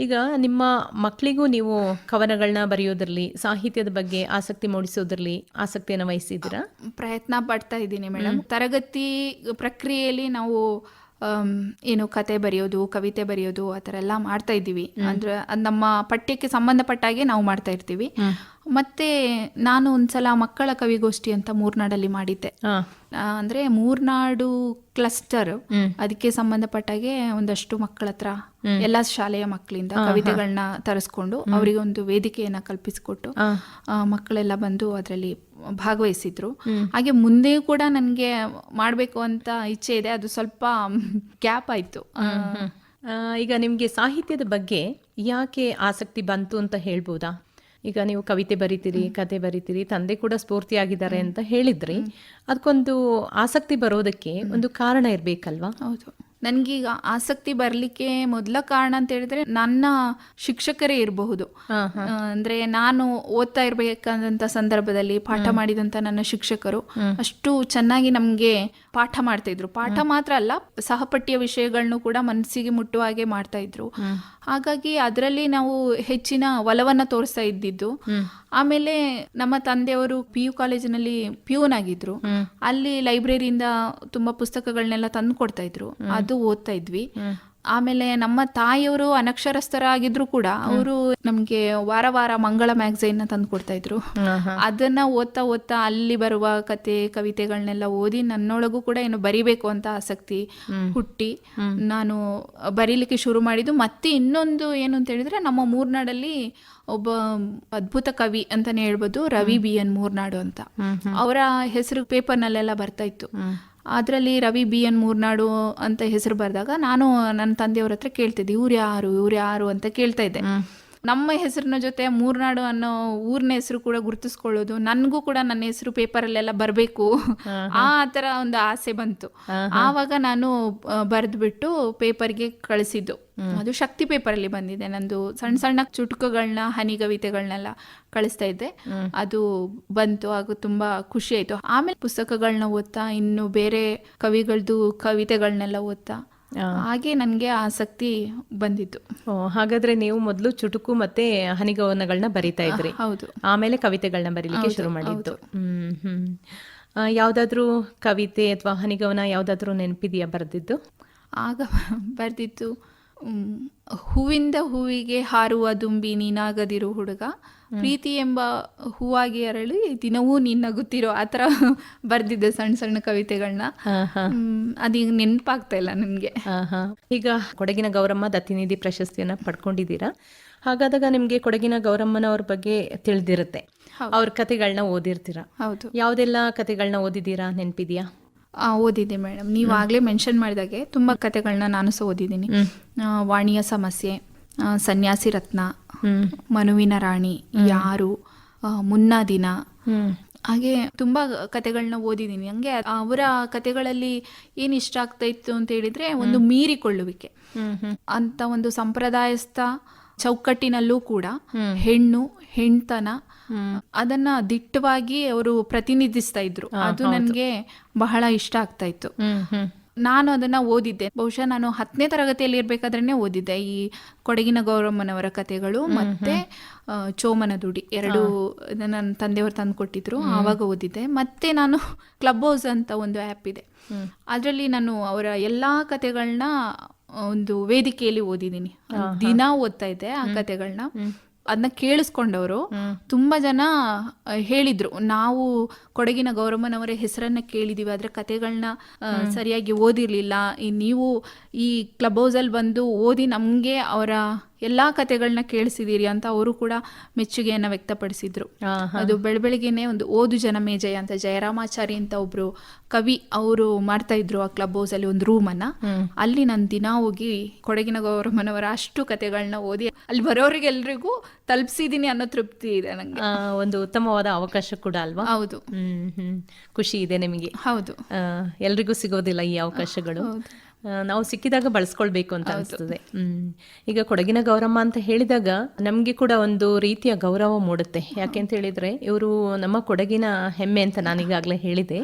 ಈಗ ನಿಮ್ಮ ಮಕ್ಕಳಿಗೂ ನೀವು ಕವನಗಳನ್ನ ಬರೆಯೋದ್ರಲ್ಲಿ ಸಾಹಿತ್ಯದ ಬಗ್ಗೆ ಆಸಕ್ತಿ ಮೂಡಿಸೋದ್ರಲ್ಲಿ ಆಸಕ್ತಿಯನ್ನು ವಹಿಸಿದ್ದೀರಾ? ಪ್ರಯತ್ನ ಪಡ್ತಾ ಇದ್ದೀನಿ ಮೇಡಮ್ ತರಗತಿ ಪ್ರಕ್ರಿಯೆಯಲ್ಲಿ ನಾವು ಏನು ಕತೆ ಬರೆಯೋದು ಕವಿತೆ ಬರೆಯೋದು ಆ ಥರ ಎಲ್ಲ ಮಾಡ್ತಾ ಇದ್ದೀವಿ. ಅಂದ್ರೆ ಅದ್ ನಮ್ಮ ಪಠ್ಯಕ್ಕೆ ಸಂಬಂಧಪಟ್ಟಾಗೆ ನಾವು ಮಾಡ್ತಾ ಇರ್ತೀವಿ. ಮತ್ತೆ ನಾನು ಒಂದ್ಸಲ ಮಕ್ಕಳ ಕವಿಗೋಷ್ಠಿ ಅಂತ ಮೂರ್ನಾಡಲ್ಲಿ ಮಾಡಿದ್ದೆ. ಅಂದ್ರೆ ಮೂರ್ನಾಡು ಕ್ಲಸ್ಟರ್ ಅದಕ್ಕೆ ಸಂಬಂಧಪಟ್ಟಾಗೆ ಒಂದಷ್ಟು ಮಕ್ಕಳ ಹತ್ರ ಎಲ್ಲ ಶಾಲೆಯ ಮಕ್ಕಳಿಂದ ಕವಿತೆಗಳನ್ನ ತರಿಸ್ಕೊಂಡು ಅವರಿಗೆ ಒಂದು ವೇದಿಕೆಯನ್ನ ಕಲ್ಪಿಸಿಕೊಟ್ಟು ಮಕ್ಕಳೆಲ್ಲ ಬಂದು ಅದರಲ್ಲಿ ಭಾಗವಹಿಸಿದ್ರು. ಹಾಗೆ ಮುಂದೆ ಕೂಡ ನನಗೆ ಮಾಡಬೇಕು ಅಂತ ಇಚ್ಛೆ ಇದೆ. ಅದು ಸ್ವಲ್ಪ ಗ್ಯಾಪ್ ಆಯ್ತು. ಈಗ ನಿಮಗೆ ಸಾಹಿತ್ಯದ ಬಗ್ಗೆ ಯಾಕೆ ಆಸಕ್ತಿ ಬಂತು ಅಂತ ಹೇಳ್ಬೋದಾ? ಈಗ ನೀವು ಕವಿತೆ ಬರಿತೀರಿ ಕತೆ ಬರಿತೀರಿ ತಂದೆ ಕೂಡ ಸ್ಫೂರ್ತಿಯಾಗಿದ್ದಾರೆ ಅಂತ ಹೇಳಿದ್ರಿ. ಅದಕ್ಕೊಂದು ಆಸಕ್ತಿ ಬರೋದಕ್ಕೆ ಒಂದು ಕಾರಣ ಇರಬೇಕಲ್ವಾ? ಹೌದು. ನನಗೀಗ ಆಸಕ್ತಿ ಬರಲಿಕ್ಕೆ ಮೊದಲ ಕಾರಣ ಅಂತ ಹೇಳಿದ್ರೆ ನನ್ನ ಶಿಕ್ಷಕರೇ ಇರಬಹುದು. ಅಂದ್ರೆ ನಾನು ಓದ್ತಾ ಇರ್ಬೇಕಾದಂತ ಸಂದರ್ಭದಲ್ಲಿ ಪಾಠ ಮಾಡಿದಂತ ನನ್ನ ಶಿಕ್ಷಕರು ಅಷ್ಟು ಚೆನ್ನಾಗಿ ನಮ್ಗೆ ಪಾಠ ಮಾಡ್ತಾ ಇದ್ರು. ಪಾಠ ಮಾತ್ರ ಅಲ್ಲ ಸಹಪಠ್ಯ ವಿಷಯಗಳನ್ನು ಕೂಡ ಮನಸ್ಸಿಗೆ ಮುಟ್ಟುವ ಹಾಗೆ ಮಾಡ್ತಾ ಇದ್ರು. ಹಾಗಾಗಿ ಅದರಲ್ಲಿ ನಾವು ಹೆಚ್ಚಿನ ಒಲವನ್ನ ತೋರಿಸ್ತಾ ಇದ್ದಿದ್ದು. ಆಮೇಲೆ ನಮ್ಮ ತಂದೆಯವರು ಪಿ ಯು ಕಾಲೇಜಿನಲ್ಲಿ ಪ್ಯೂನ್ ಆಗಿದ್ರು. ಅಲ್ಲಿ ಲೈಬ್ರರಿಯಿಂದ ತುಂಬಾ ಪುಸ್ತಕಗಳನ್ನೆಲ್ಲ ತಂದು ಕೊಡ್ತಾ ಇದ್ರು ಅದು ಓದ್ತಾ ಇದ್ವಿ. ಆಮೇಲೆ ನಮ್ಮ ತಾಯಿಯವರು ಅನಕ್ಷರಸ್ಥರಾಗಿದ್ರು ಕೂಡ ಅವರು ನಮ್ಗೆ ವಾರ ವಾರ ಮಂಗಳ ಮ್ಯಾಗ್ಝೈನ್ನ ತಂದು ಕೊಡ್ತಾ ಇದ್ರು. ಅದನ್ನ ಓದ್ತಾ ಓದ್ತಾ ಅಲ್ಲಿ ಬರುವ ಕತೆ ಕವಿತೆಗಳನ್ನೆಲ್ಲ ಓದಿ ನನ್ನೊಳಗೂ ಕೂಡ ಏನು ಬರಿಬೇಕು ಅಂತ ಆಸಕ್ತಿ ಹುಟ್ಟಿ ನಾನು ಬರೀಲಿಕ್ಕೆ ಶುರು ಮಾಡಿದ್ದು. ಮತ್ತೆ ಇನ್ನೊಂದು ಏನು ಅಂತ ಹೇಳಿದ್ರೆ ನಮ್ಮ ಮೂರ್ನಾಡಲ್ಲಿ ಒಬ್ಬ ಅದ್ಭುತ ಕವಿ ಅಂತಾನೆ ಹೇಳ್ಬೋದು ರವಿ ಬಿ ಎನ್ ಮೂರ್ನಾಡು ಅಂತ. ಅವರ ಹೆಸರು ಪೇಪರ್ನಲ್ಲೆಲ್ಲ ಬರ್ತಾ ಇತ್ತು. ಅದರಲ್ಲಿ ರವಿ ಬಿ ಎನ್ ಮೂರ್ನಾಡು ಅಂತ ಹೆಸರು ಬರೆದಾಗ ನಾನು ನನ್ನ ತಂದೆಯವ್ರ ಹತ್ರ ಕೇಳ್ತಿದ್ದೆ, ಇವ್ರು ಯಾರು ಇವ್ರು ಯಾರು? ಅಂತ ಕೇಳ್ತಾ ಇದ್ದೆ. ನಮ್ಮ ಹೆಸರಿನ ಜೊತೆ ಮೂರ್ನಾಡು ಅನ್ನೋ ಊರಿನ ಹೆಸರು ಕೂಡ ಗುರುತಿಸ್ಕೊಳ್ಳೋದು ನನಗೂ ಕೂಡ ನನ್ನ ಹೆಸರು ಪೇಪರಲ್ಲೆಲ್ಲ ಬರಬೇಕು. ಆ ಥರ ಒಂದು ಆಸೆ ಬಂತು. ಆವಾಗ ನಾನು ಬರೆದ್ಬಿಟ್ಟು ಪೇಪರ್ಗೆ ಕಳಿಸಿದ್ದು. ಅದು ಶಕ್ತಿ ಪೇಪರಲ್ಲಿ ಬಂದಿದೆ. ನಂದು ಸಣ್ಣ ಸಣ್ಣ ಚುಟುಕುಗಳನ್ನ ಹನಿಗವಿತೆಗಳನ್ನೆಲ್ಲ ಕಳಿಸ್ತಾ ಇದ್ದೆ. ಅದು ಬಂತು. ಹಾಗೂ ತುಂಬಾ ಖುಷಿ ಆಯ್ತು. ಆಮೇಲೆ ಪುಸ್ತಕಗಳನ್ನ ಓದ್ತಾ ಇನ್ನು ಬೇರೆ ಕವಿಗಳದ್ದು ಕವಿತೆಗಳನ್ನೆಲ್ಲ ಓದ್ತಾ ಹಾಗೆ ನನಗೆ ಆಸಕ್ತಿ ಬಂದಿತ್ತು. ಹಾಗಾದ್ರೆ ನೀವು ಮೊದಲು ಚುಟುಕು ಮತ್ತೆ ಹನಿಗವನಗಳನ್ನ ಬರಿತಾ ಇದ್ರಿ. ಹೌದು. ಆಮೇಲೆ ಕವಿತೆಗಳನ್ನ ಬರೀಲಿಕ್ಕೆ ಶುರು ಮಾಡಿದ್ದು. ಹ್ಮ್ ಯಾವ್ದಾದ್ರೂ ಕವಿತೆ ಅಥವಾ ಹನಿಗವನ ಯಾವ್ದಾದ್ರೂ ನೆನಪಿದೆಯಾ ಬರೆದಿದ್ದು? ಆಗ ಬರ್ದಿತ್ತು ಹೂವಿಂದ ಹೂವಿಗೆ ಹಾರುವ ದುಂಬಿ ನೀನಾಗದಿರು ಹುಡುಗ ಪ್ರೀತಿ ಎಂಬ ಹೂವಾಗಿ ಅರಳಿ ದಿನವೂ ನಿನ್ನ ಗೊತ್ತಿರೋ ಆ ಥರ ಬರ್ದಿದ್ದೆ ಸಣ್ಣ ಸಣ್ಣ ಕವಿತೆಗಳನ್ನ ಅದೀಗ ನೆನಪಾಗ್ತಾ ಇಲ್ಲ ನನಗೆ. ಹಾ ಈಗ ಕೊಡಗಿನ ಗೌರಮ್ಮ ದತ್ತಿನಿಧಿ ಪ್ರಶಸ್ತಿಯನ್ನ ಪಡ್ಕೊಂಡಿದ್ದೀರಾ? ಹಾಗಾದಾಗ ನಿಮ್ಗೆ ಕೊಡಗಿನ ಗೌರಮ್ಮನವ್ರ ಬಗ್ಗೆ ತಿಳಿದಿರುತ್ತೆ. ಅವ್ರ ಕತೆಗಳನ್ನ ಓದಿರ್ತೀರಾ? ಹೌದು. ಯಾವುದೆಲ್ಲ ಕತೆಗಳನ್ನ ಓದಿದ್ದೀರಾ? ನೆನಪಿದ್ಯಾ? ಆ, ಓದಿದ್ದೆ ಮೇಡಮ್. ನೀವು ಆಗಲೇ ಮೆನ್ಷನ್ ಮಾಡಿದಾಗೆ ತುಂಬ ಕತೆಗಳನ್ನ ನಾನು ಸಹ ಓದಿದ್ದೀನಿ. ಆ, ವಾಣಿಯ ಸಮಸ್ಯೆ ಸನ್ಯಾಸಿ ರತ್ನ ಮನುವಿನ ರಾಣಿ ಯಾರು ಮುನ್ನಾ ದಿನ. ಹಾಗೆ ತುಂಬಾ ಕತೆಗಳನ್ನ ಓದಿದ್ದೀನಿ. ಹಂಗೆ ಅವರ ಕತೆಗಳಲ್ಲಿ ಏನು ಇಷ್ಟ ಆಗ್ತಾ ಇತ್ತು ಅಂತ ಹೇಳಿದ್ರೆ ಒಂದು ಮೀರಿಕೊಳ್ಳುವಿಕೆ. ಅಂತ ಒಂದು ಸಂಪ್ರದಾಯಸ್ಥ ಚೌಕಟ್ಟಿನಲ್ಲೂ ಕೂಡ ಹೆಣ್ಣು ಹೆಣ್ತನ ಅದನ್ನ ದಿಟ್ಟವಾಗಿ ಅವರು ಪ್ರತಿನಿಧಿಸ್ತಾ ಇದ್ರು. ಅದು ನನಗೆ ಬಹಳ ಇಷ್ಟ ಆಗ್ತಾ ಇತ್ತು. ನಾನು ಅದನ್ನ ಓದಿದ್ದೆ. ಬಹುಶಃ ನಾನು ಹತ್ತನೇ ತರಗತಿಯಲ್ಲಿ ಇರ್ಬೇಕಾದ್ರೇನೆ ಓದಿದ್ದೆ. ಈ ಕೊಡಗಿನ ಗೌರಮ್ಮನವರ ಕಥೆಗಳು ಮತ್ತೆ ಚೋಮನ ದುಡಿ ಎರಡು ನನ್ನ ತಂದೆಯವರು ತಂದು ಕೊಟ್ಟಿದ್ರು. ಆವಾಗ ಓದಿದ್ದೆ. ಮತ್ತೆ ನಾನು ಕ್ಲಬ್ ಹೌಸ್ ಅಂತ ಒಂದು ಆ್ಯಪ್ ಇದೆ. ಅದರಲ್ಲಿ ನಾನು ಅವರ ಎಲ್ಲಾ ಕಥೆಗಳನ್ನ ಒಂದು ವೇದಿಕೆಯಲ್ಲಿ ಓದಿದ್ದೀನಿ. ದಿನ ಓದ್ತಾ ಇದ್ದೆ ಆ ಕತೆಗಳನ್ನ ಅದನ್ನ ಕೇಳಿಸ್ಕೊಂಡವರು ತುಂಬಾ ಜನ ಹೇಳಿದ್ರು. ನಾವು ಕೊಡಗಿನ ಗೌರಮ್ಮನವರ ಹೆಸರನ್ನ ಕೇಳಿದೀವಿ ಆದ್ರೆ ಕತೆಗಳನ್ನ ಸರಿಯಾಗಿ ಓದಿರ್ಲಿಲ್ಲ. ಈ ನೀವು ಈ ಕ್ಲಬ್ ಅಲ್ಲಿ ಬಂದು ಓದಿ ನಮ್ಗೆ ಅವರ ಎಲ್ಲಾ ಕತೆಗಳನ್ನ ಕೇಳಿಸಿದೀರಿ ಅಂತ ಅವರು ಕೂಡ ಮೆಚ್ಚುಗೆಯನ್ನ ವ್ಯಕ್ತಪಡಿಸಿದ್ರು. ಅದು ಬೆಳಬೆಳಗ್ಗೆನೆ ಒಂದು ಓದು ಜನಮೇಜಯ ಅಂತ ಜಯರಾಮಾಚಾರಿ ಅಂತ ಒಬ್ರು ಕವಿ ಅವರು ಮಾಡ್ತಾ ಇದ್ರು ಆ ಕ್ಲಬ್ ಹೌಸ್ ಅಲ್ಲಿ ಒಂದು ರೂಮ್ ಅನ್ನ ಅಲ್ಲಿ ನಾನು ದಿನ ಹೋಗಿ ಕೊಡಗಿನ ಗೌರಮ್ಮನವರ ಅಷ್ಟು ಕತೆಗಳನ್ನ ಓದಿ ಅಲ್ಲಿ ಬರೋರಿಗೆಲ್ರಿಗೂ ತಲುಪಿಸಿದೀನಿ ಅನ್ನೋ ತೃಪ್ತಿ ಇದೆ ನಂಗೆ. ಒಂದು ಉತ್ತಮವಾದ ಅವಕಾಶ ಕೂಡ ಅಲ್ವಾ? ಹೌದು. ಹ್ಮ್ ಹ್ಮ್. ಖುಷಿ ಇದೆ ನಿಮಗೆ. ಹೌದು. ಎಲ್ರಿಗೂ ಸಿಗೋದಿಲ್ಲ ಈ ಅವಕಾಶಗಳು. ನಾವು ಸಿಕ್ಕಿದಾಗ ಬಳಸ್ಕೊಳ್ಬೇಕು ಅಂತ ಅನಿಸ್ತದೆ. ಹ್ಮ್. ಈಗ ಕೊಡಗಿನ ಗೌರಮ್ಮ ಅಂತ ಹೇಳಿದಾಗ ನಮ್ಗೆ ಕೂಡ ಒಂದು ರೀತಿಯ ಗೌರವ ಮೂಡುತ್ತೆ. ಯಾಕೆ ಅಂತ ಹೇಳಿದ್ರೆ ಇವರು ನಮ್ಮ ಕೊಡಗಿನ ಹೆಮ್ಮೆ ಅಂತ ನಾನೀಗಾಗಲೇ ಹೇಳಿದೆ.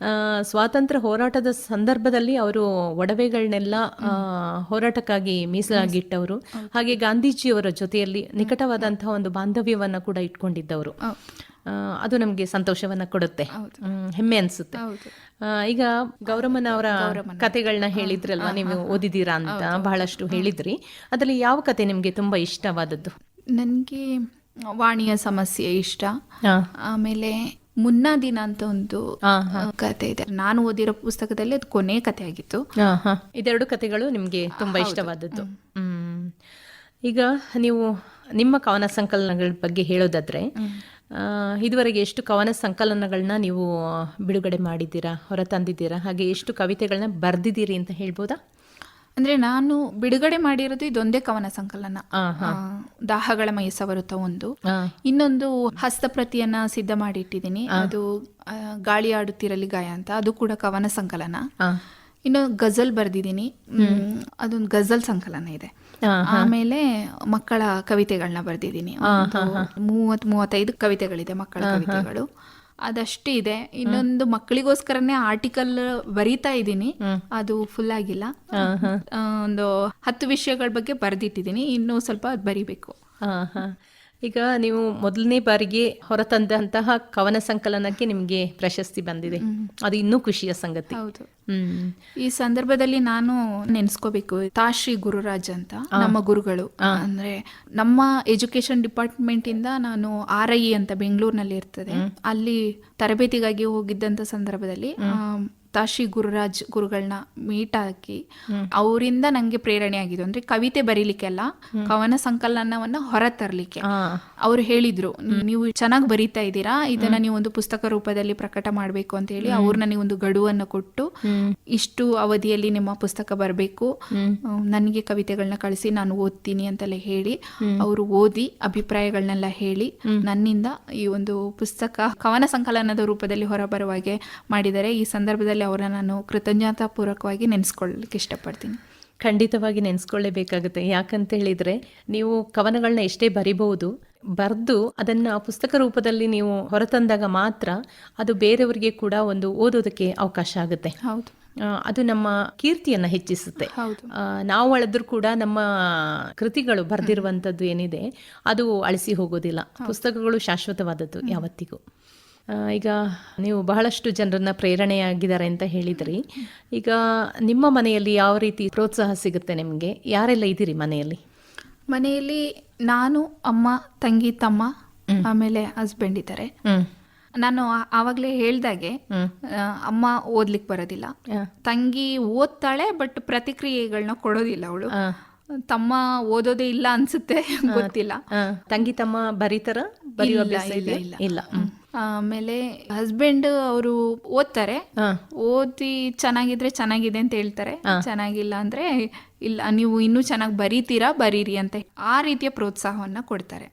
ಆ, ಸ್ವಾತಂತ್ರ್ಯ ಹೋರಾಟದ ಸಂದರ್ಭದಲ್ಲಿ ಅವರು ಒಡವೆಗಳನ್ನೆಲ್ಲ ಆ, ಹೋರಾಟಕ್ಕಾಗಿ ಮೀಸಲಾಗಿಟ್ಟವರು. ಹಾಗೆ ಗಾಂಧೀಜಿಯವರ ಜೊತೆಯಲ್ಲಿ ನಿಕಟವಾದಂತಹ ಒಂದು ಬಾಂಧವ್ಯವನ್ನ ಕೂಡ ಇಟ್ಕೊಂಡಿದ್ದವರು. ಅದು ನಮಗೆ ಸಂತೋಷವನ್ನ ಕೊಡುತ್ತೆ. ಹ್ಮ್, ಹೆಮ್ಮೆ ಅನ್ಸುತ್ತೆ. ಈಗ ಗೌರಮ್ಮನ ಅವರ ಕತೆಗಳನ್ನ ಹೇಳಿದ್ರಲ್ವಾ ನೀವು ಓದಿದ್ದೀರಾ ಅಂತ ಬಹಳಷ್ಟು ಹೇಳಿದ್ರಿ. ಅದರಲ್ಲಿ ಯಾವ ಕತೆ ನಿಮ್ಗೆ ತುಂಬಾ ಇಷ್ಟವಾದದ್ದು? ನನಗೆ ವಾಣಿಯ ಸಮಸ್ಯೆ ಇಷ್ಟ. ಆಮೇಲೆ ಮುನ್ನಾ ದಿನ ಅಂತ ಒಂದು ಕತೆ ಇದೆ. ನಾನು ಓದಿರೋ ಪುಸ್ತಕದಲ್ಲಿ ಅದು ಕೊನೆ ಕತೆ ಆಗಿತ್ತು. ಇದೆರಡು ಕತೆಗಳು ನಿಮ್ಗೆ ತುಂಬಾ ಇಷ್ಟವಾದದ್ದು. ಈಗ ನೀವು ನಿಮ್ಮ ಕವನ ಸಂಕಲನಗಳ ಬಗ್ಗೆ ಹೇಳೋದಾದ್ರೆ ಇದುವರೆಗೆ ಎಷ್ಟು ಕವನ ಸಂಕಲನಗಳನ್ನ ನೀವು ಬಿಡುಗಡೆ ಮಾಡಿದ್ದೀರಾ ಹೊರ ತಂದಿದ್ದೀರಾ ಹಾಗೆ ಎಷ್ಟು ಕವಿತೆಗಳನ್ನ ಬರೆದಿದ್ದೀರಿ ಅಂತ ಹೇಳ್ಬೋದಾ? ಅಂದ್ರೆ ನಾನು ಬಿಡುಗಡೆ ಮಾಡಿರೋದು ಇದೊಂದೇ ಕವನ ಸಂಕಲನ. ದಾಹಗಳ ಮೈಸವರುತ ಒಂದು. ಇನ್ನೊಂದು ಹಸ್ತಪ್ರತಿಯನ್ನ ಸಿದ್ಧ ಮಾಡಿಟ್ಟಿದ್ದೀನಿ. ಅದು ಗಾಳಿ ಆಡುತ್ತಿರಲಿ ಗಾಯ ಅಂತ ಅದು ಕೂಡ ಕವನ ಸಂಕಲನ. ಇನ್ನೊಂದು ಇನ್ನು ಗಜಲ್ ಬರೆದಿದ್ದೀನಿ. ಅದೊಂದು ಗಜಲ್ ಸಂಕಲನ ಇದೆ. ಆಮೇಲೆ ಮಕ್ಕಳ ಕವಿತೆಗಳನ್ನ ಬರ್ದಿದ್ದೀನಿ. ಮೂವತ್ ಮೂವತ್ತೈದು ಕವಿತೆಗಳಿದೆ ಮಕ್ಕಳ ಕವಿತೆಗಳು. ಅದಷ್ಟು ಇದೆ. ಇನ್ನೊಂದು ಮಕ್ಕಳಿಗೋಸ್ಕರನೇ ಆರ್ಟಿಕಲ್ ಬರೀತಾ ಇದ್ದೀನಿ. ಅದು ಫುಲ್ ಆಗಿಲ್ಲ. ಒಂದು ಹತ್ತು ವಿಷಯಗಳ ಬಗ್ಗೆ ಬರೆದಿಟ್ಟಿದ್ದೀನಿ. ಇನ್ನೂ ಸ್ವಲ್ಪ ಅದು ಬರಿಬೇಕು. ಈಗ ನೀವು ಮೊದಲನೇ ಬಾರಿಗೆ ಹೊರತಂದಂತಹ ಕವನ ಸಂಕಲನಕ್ಕೆ ನಿಮಗೆ ಪ್ರಶಸ್ತಿ ಬಂದಿದೆ. ಅದು ಇನ್ನೂ ಖುಷಿಯ ಸಂಗತಿ. ಹೌದು. ಈ ಸಂದರ್ಭದಲ್ಲಿ ನಾನು ನೆನೆಸ್ಕೋಬೇಕು ತಾಶ್ರೀ ಗುರುರಾಜ್ ಅಂತ ನಮ್ಮ ಗುರುಗಳು. ಅಂದ್ರೆ ನಮ್ಮ ಎಜುಕೇಶನ್ ಡಿಪಾರ್ಟ್ಮೆಂಟ್ ಇಂದ ನಾನು ಆರ್ ಐ ಅಂತ ಬೆಂಗಳೂರಿನಲ್ಲಿ ಇರ್ತದೆ ಅಲ್ಲಿ ತರಬೇತಿಗಾಗಿ ಹೋಗಿದ್ದಂತ ಸಂದರ್ಭದಲ್ಲಿ ತಾಶ್ರೀ ಗುರುರಾಜ್ ಗುರುಗಳನ್ನ ಮೀಟ್ ಹಾಕಿ ಅವರಿಂದ ನಂಗೆ ಪ್ರೇರಣೆ ಆಗಿದ್ದು. ಅಂದ್ರೆ ಕವಿತೆ ಬರೀಲಿಕ್ಕೆಲ್ಲ ಕವನ ಸಂಕಲನವನ್ನ ಹೊರ ತರಲಿಕ್ಕೆ ಅವ್ರು ಹೇಳಿದ್ರು ನೀವು ಚೆನ್ನಾಗಿ ಬರೀತಾ ಇದ್ದೀರಾ? ಇದನ್ನ ನೀವು ಒಂದು ಪುಸ್ತಕ ರೂಪದಲ್ಲಿ ಪ್ರಕಟ ಮಾಡಬೇಕು ಅಂತ ಹೇಳಿ ಅವ್ರು ನನಗೆ ಒಂದು ಗಡುವನ್ನು ಕೊಟ್ಟು ಇಷ್ಟು ಅವಧಿಯಲ್ಲಿ ನಿಮ್ಮ ಪುಸ್ತಕ ಬರಬೇಕು. ನನಗೆ ಕವಿತೆಗಳನ್ನ ಕಳಿಸಿ ನಾನು ಓದ್ತೀನಿ ಅಂತೆಲ್ಲ ಹೇಳಿ ಅವರು ಓದಿ ಅಭಿಪ್ರಾಯಗಳನ್ನೆಲ್ಲ ಹೇಳಿ ನನ್ನಿಂದ ಈ ಒಂದು ಪುಸ್ತಕ ಕವನ ಸಂಕಲನದ ರೂಪದಲ್ಲಿ ಹೊರಬರುವಾಗೆ ಮಾಡಿದರೆ ಈ ಸಂದರ್ಭದಲ್ಲಿ ಅವರನ್ನ ನಾನು ಕೃತಜ್ಞತಾಪೂರ್ವಕವಾಗಿ ನೆನೆಸ್ಕೊಳ್ಳಿಕ್ಕೆ ಇಷ್ಟಪಡ್ತೀನಿ. ಖಂಡಿತವಾಗಿ ನೆನೆಸ್ಕೊಳ್ಳೇಬೇಕಾಗುತ್ತೆ. ಯಾಕಂತ ಹೇಳಿದ್ರೆ ನೀವು ಕವನಗಳನ್ನ ಎಷ್ಟೇ ಬರಿಬಹುದು ಬರೆದು ಅದನ್ನ ಪುಸ್ತಕ ರೂಪದಲ್ಲಿ ನೀವು ಹೊರತಂದಾಗ ಮಾತ್ರ ಅದು ಬೇರೆಯವರಿಗೆ ಕೂಡ ಒಂದು ಓದೋದಕ್ಕೆ ಅವಕಾಶ ಆಗುತ್ತೆ. ಹೌದು. ಅದು ನಮ್ಮ ಕೀರ್ತಿಯನ್ನ ಹೆಚ್ಚಿಸುತ್ತೆ. ನಾವು ಅಳೆದ್ರೂ ಕೂಡ ನಮ್ಮ ಕೃತಿಗಳು ಬರೆದಿರುವಂಥದ್ದು ಏನಿದೆ ಅದು ಅಳಿಸಿ ಹೋಗೋದಿಲ್ಲ. ಪುಸ್ತಕಗಳು ಶಾಶ್ವತವಾದದ್ದು ಯಾವತ್ತಿಗೂ. ಈಗ ನೀವು ಬಹಳಷ್ಟು ಜನರನ್ನ ಪ್ರೇರಣೆಯಾಗಿದ್ದಾರೆ ಅಂತ ಹೇಳಿದ್ರಿ. ಈಗ ನಿಮ್ಮ ಮನೆಯಲ್ಲಿ ಯಾವ ರೀತಿ ಪ್ರೋತ್ಸಾಹ ಸಿಗುತ್ತೆ ನಿಮಗೆ? ಯಾರೆಲ್ಲ ಇದ್ದೀರಿ ಮನೆಯಲ್ಲಿ? ಮನೆಯಲ್ಲಿ ನಾನು ಅಮ್ಮ ತಂಗಿ ತಮ್ಮ ಆಮೇಲೆ ಹಸ್ಬೆಂಡ್ ಇದ್ದಾರೆ. ನಾನು ಆವಾಗಲೇ ಹೇಳ್ದಾಗೆ ಅಮ್ಮ ಓದ್ಲಿಕ್ಕೆ ಬರೋದಿಲ್ಲ. ತಂಗಿ ಓದ್ತಾಳೆ ಬಟ್ ಪ್ರತಿಕ್ರಿಯೆಗಳನ್ನ ಕೊಡೋದಿಲ್ಲ ಅವಳು. ತಮ್ಮ ಓದೋದೇ ಇಲ್ಲ ಅನ್ಸುತ್ತೆ ಗೊತ್ತಿಲ್ಲ. ತಂಗಿ ತಮ್ಮ ಬರೀತಾರ? ಇಲ್ಲ, ಇಲ್ಲ, ಆಮೇಲೆ ಹಸ್ಬೆಂಡ್ ಅವರು ಓದ್ತಾರೆ. ಓದಿ ಚೆನ್ನಾಗಿದ್ರೆ ಚೆನ್ನಾಗಿದೆ ಅಂತ ಹೇಳ್ತಾರೆ. ಚೆನ್ನಾಗಿಲ್ಲ ಅಂದ್ರೆ ಇಲ್ಲ ನೀವು ಇನ್ನೂ ಚೆನ್ನಾಗಿ ಬರೀತೀರಾ ಬರೀರಿ ಅಂತ. ಆ ರೀತಿಯ ಪ್ರೋತ್ಸಾಹವನ್ನ ಕೊಡ್ತಾರೆ.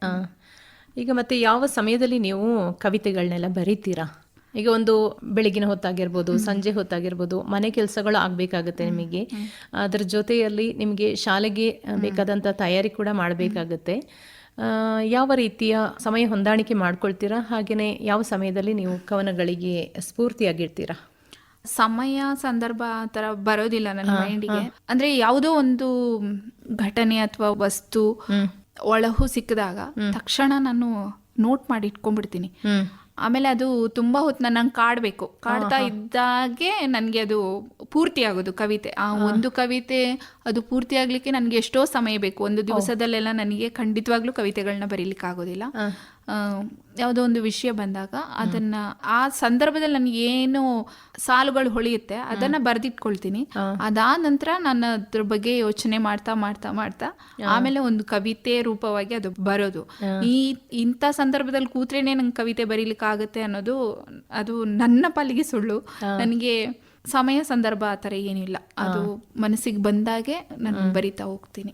ಈಗ ಮತ್ತೆ ಯಾವ ಸಮಯದಲ್ಲಿ ನೀವು ಕವಿತೆಗಳನ್ನೆಲ್ಲ ಬರೀತೀರಾ? ಈಗ ಒಂದು ಬೆಳಗಿನ ಹೊತ್ತಾಗಿರ್ಬೋದು ಸಂಜೆ ಹೊತ್ತಾಗಿರ್ಬೋದು ಮನೆ ಕೆಲಸಗಳು ಆಗಬೇಕಾಗುತ್ತೆ ನಿಮಗೆ. ಅದರ ಜೊತೆಯಲ್ಲಿ ನಿಮಗೆ ಶಾಲೆಗೆ ಬೇಕಾದಂಥ ತಯಾರಿ ಕೂಡ ಮಾಡಬೇಕಾಗುತ್ತೆ. ಯಾವ ರೀತಿಯ ಸಮಯ ಹೊಂದಾಣಿಕೆ ಮಾಡ್ಕೊಳ್ತೀರಾ? ಹಾಗೆಯೇ ಯಾವ ಸಮಯದಲ್ಲಿ ನೀವು ಕವನಗಳಿಗೆ ಸ್ಫೂರ್ತಿಯಾಗಿರ್ತೀರಾ? ಸಮಯ ಸಂದರ್ಭ ಆ ಥರ ಬರೋದಿಲ್ಲ ನನ್ನ ಮೈಂಡಿಗೆ. ಅಂದ್ರೆ ಯಾವುದೋ ಒಂದು ಘಟನೆ ಅಥವಾ ವಸ್ತು ಒಳಹು ಸಿಕ್ಕಿದಾಗ ತಕ್ಷಣ ನಾನು ನೋಟ್ ಮಾಡಿ ಇಟ್ಕೊಂಡ್ಬಿಡ್ತೀನಿ. ಆಮೇಲೆ ಅದು ತುಂಬಾ ಹೊತ್ತು ನನ್ನ ಕಾಡ್ಬೇಕು. ಕಾಡ್ತಾ ಇದ್ದಾಗೆ ನನಗೆ ಅದು ಪೂರ್ತಿ ಆಗೋದು ಕವಿತೆ. ಆ ಒಂದು ಕವಿತೆ ಅದು ಪೂರ್ತಿ ಆಗ್ಲಿಕ್ಕೆ ನನಗೆ ಎಷ್ಟೋ ಸಮಯ ಬೇಕು. ಒಂದು ದಿವಸದಲ್ಲೆಲ್ಲ ನನಗೆ ಖಂಡಿತವಾಗ್ಲೂ ಕವಿತೆಗಳನ್ನ ಬರೀಲಿಕ್ಕೆ ಆಗೋದಿಲ್ಲ. ಯಾವುದೋ ಒಂದು ವಿಷಯ ಬಂದಾಗ ಅದನ್ನ ಆ ಸಂದರ್ಭದಲ್ಲಿ ನನಗೆ ಏನು ಸಾಲುಗಳು ಹೊಳೆಯುತ್ತೆ ಅದನ್ನ ಬರೆದಿಟ್ಕೊಳ್ತೀನಿ. ಅದಾದ ನಂತರ ನಾನು ಅದ್ರ ಬಗ್ಗೆ ಯೋಚನೆ ಮಾಡ್ತಾ ಮಾಡ್ತಾ ಮಾಡ್ತಾ ಆಮೇಲೆ ಒಂದು ಕವಿತೆ ರೂಪವಾಗಿ ಅದು ಬರೋದು. ಈ ಇಂಥ ಸಂದರ್ಭದಲ್ಲಿ ಕೂತ್ರೇನೆ ನಂಗೆ ಕವಿತೆ ಬರೀಲಿಕ್ಕೆ ಆಗುತ್ತೆ ಅನ್ನೋದು ಅದು ನನ್ನ ಪಾಲಿಗೆ ಸುಳ್ಳು. ನನಗೆ ಸಮಯ ಸಂದರ್ಭ ಆ ಥರ ಏನಿಲ್ಲ. ಅದು ಮನಸ್ಸಿಗೆ ಬಂದಾಗೆ ನಾನು ಬರಿತಾ ಹೋಗ್ತೀನಿ.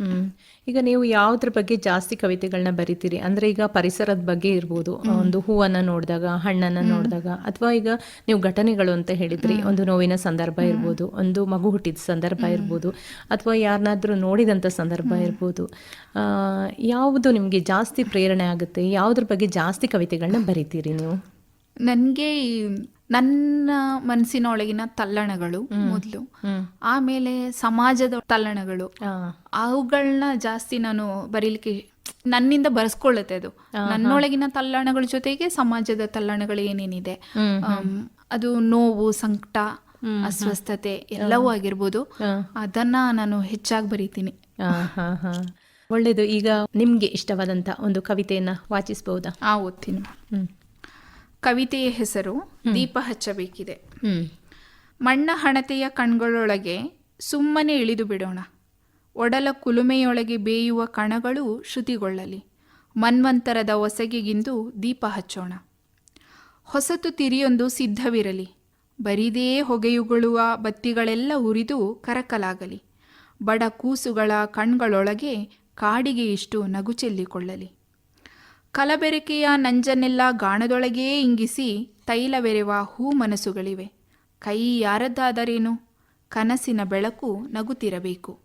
ಈಗ ನೀವು ಯಾವುದ್ರ ಬಗ್ಗೆ ಜಾಸ್ತಿ ಕವಿತೆಗಳನ್ನ ಬರಿತೀರಿ? ಅಂದ್ರೆ ಈಗ ಪರಿಸರದ ಬಗ್ಗೆ ಇರ್ಬೋದು. ಒಂದು ಹೂವನ್ನ ನೋಡಿದಾಗ ಹಣ್ಣನ್ನ ನೋಡಿದಾಗ ಅಥವಾ ಈಗ ನೀವು ಘಟನೆಗಳು ಅಂತ ಹೇಳಿದ್ರಿ. ಒಂದು ನೋವಿನ ಸಂದರ್ಭ ಇರ್ಬೋದು. ಒಂದು ಮಗು ಹುಟ್ಟಿದ ಸಂದರ್ಭ ಇರ್ಬೋದು. ಅಥವಾ ಯಾರನ್ನಾದ್ರೂ ನೋಡಿದಂಥ ಸಂದರ್ಭ ಇರ್ಬೋದು. ಯಾವುದು ನಿಮಗೆ ಜಾಸ್ತಿ ಪ್ರೇರಣೆ ಆಗುತ್ತೆ? ಯಾವುದ್ರ ಬಗ್ಗೆ ಜಾಸ್ತಿ ಕವಿತೆಗಳನ್ನ ಬರಿತೀರಿ ನೀವು? ನನಗೆ ನನ್ನ ಮನಸ್ಸಿನೊಳಗಿನ ತಲ್ಲಣಗಳು ಮೊದಲು. ಆಮೇಲೆ ಸಮಾಜದ ತಲ್ಲಣಗಳು. ಅವುಗಳನ್ನ ಜಾಸ್ತಿ ನಾನು ಬರೀಲಿಕ್ಕೆ ನನ್ನಿಂದ ಬರೆಸ್ಕೊಳ್ಳುತ್ತೆ ಅದು. ನನ್ನೊಳಗಿನ ತಲ್ಲಣಗಳ ಜೊತೆಗೆ ಸಮಾಜದ ತಲ್ಲಣಗಳು ಏನೇನಿದೆ. ಅದು ನೋವು ಸಂಕಟ ಅಸ್ವಸ್ಥತೆ ಎಲ್ಲವೂ ಆಗಿರ್ಬೋದು. ಅದನ್ನ ನಾನು ಹೆಚ್ಚಾಗಿ ಬರೀತೀನಿ. ಒಳ್ಳೇದು. ಈಗ ನಿಮ್ಗೆ ಇಷ್ಟವಾದಂತ ಒಂದು ಕವಿತೆಯನ್ನ ವಾಚಿಸಬಹುದಾ ಆ ಓದ್ತೀನಿ. ಕವಿತೆಯ ಹೆಸರು ದೀಪ ಹಚ್ಚಬೇಕಿದೆ. ಮಣ್ಣ ಹಣತೆಯ ಕಣ್ಗಳೊಳಗೆ ಸುಮ್ಮನೆ ಇಳಿದು ಬಿಡೋಣ. ಒಡಲ ಕುಲುಮೆಯೊಳಗೆ ಬೇಯುವ ಕಣಗಳು ಶ್ರುತಿಗೊಳ್ಳಲಿ. ಮನ್ವಂತರದ ಒಸಗೆಗಿಂದು ದೀಪ ಹಚ್ಚೋಣ. ಹೊಸತು ತಿರಿಯೊಂದು ಸಿದ್ಧವಿರಲಿ. ಬರಿದೇ ಹೊಗೆಯುಗೊಳ್ಳುವ ಬತ್ತಿಗಳೆಲ್ಲ ಉರಿದು ಕರಕಲಾಗಲಿ. ಬಡ ಕೂಸುಗಳ ಕಣ್ಗಳೊಳಗೆ ಕಾಡಿಗೆ ಇಷ್ಟು ನಗು ಚೆಲ್ಲಿಕೊಳ್ಳಲಿ. ಕಲಬೆರಕೆಯ ನಂಜನ್ನೆಲ್ಲ ಗಾಣದೊಳಗೇ ಇಂಗಿಸಿ ತೈಲವೆರೆವ ಹೂ ಮನಸ್ಸುಗಳಿವೆ. ಕೈ ಯಾರದ್ದಾದರೇನು? ಕನಸಿನ ಬೆಳಕು ನಗುತ್ತಿರಬೇಕು.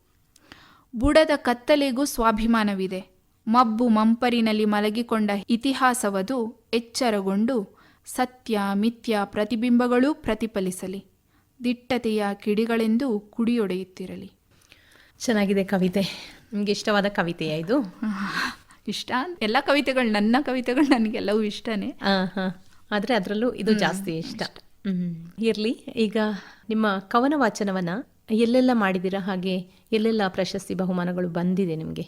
ಬುಡದ ಕತ್ತಲೆಗೂ ಸ್ವಾಭಿಮಾನವಿದೆ. ಮಬ್ಬು ಮಂಪರಿನಲ್ಲಿ ಮಲಗಿಕೊಂಡ ಇತಿಹಾಸವದು ಎಚ್ಚರಗೊಂಡು ಸತ್ಯ ಮಿಥ್ಯ ಪ್ರತಿಬಿಂಬಗಳೂ ಪ್ರತಿಫಲಿಸಲಿ. ದಿಟ್ಟತೆಯ ಕಿಡಿಗಳೆಂದು ಕುಡಿಯೊಡೆಯುತ್ತಿರಲಿ. ಚೆನ್ನಾಗಿದೆ ಕವಿತೆ. ನಿಮಗೆ ಇಷ್ಟವಾದ ಕವಿತೆಯ ಇದು? ಇಷ್ಟ. ಎಲ್ಲ ಕವಿತೆಗಳು ನನ್ನ ಕವಿತೆಗಳು ನನಗೆಲ್ಲವೂ ಇಷ್ಟನೇ. ಆದರೆ ಆದ್ರೆ ಅದರಲ್ಲೂ ಇದು ಜಾಸ್ತಿ ಇಷ್ಟ. ಇರಲಿ ಇರ್ಲಿ ಈಗ ನಿಮ್ಮ ಕವನ ವಾಚನವನ್ನ ಎಲ್ಲೆಲ್ಲ ಮಾಡಿದ್ದೀರಾ? ಹಾಗೆ ಎಲ್ಲೆಲ್ಲ ಪ್ರಶಸ್ತಿ ಬಹುಮಾನಗಳು ಬಂದಿದೆ ನಿಮಗೆ?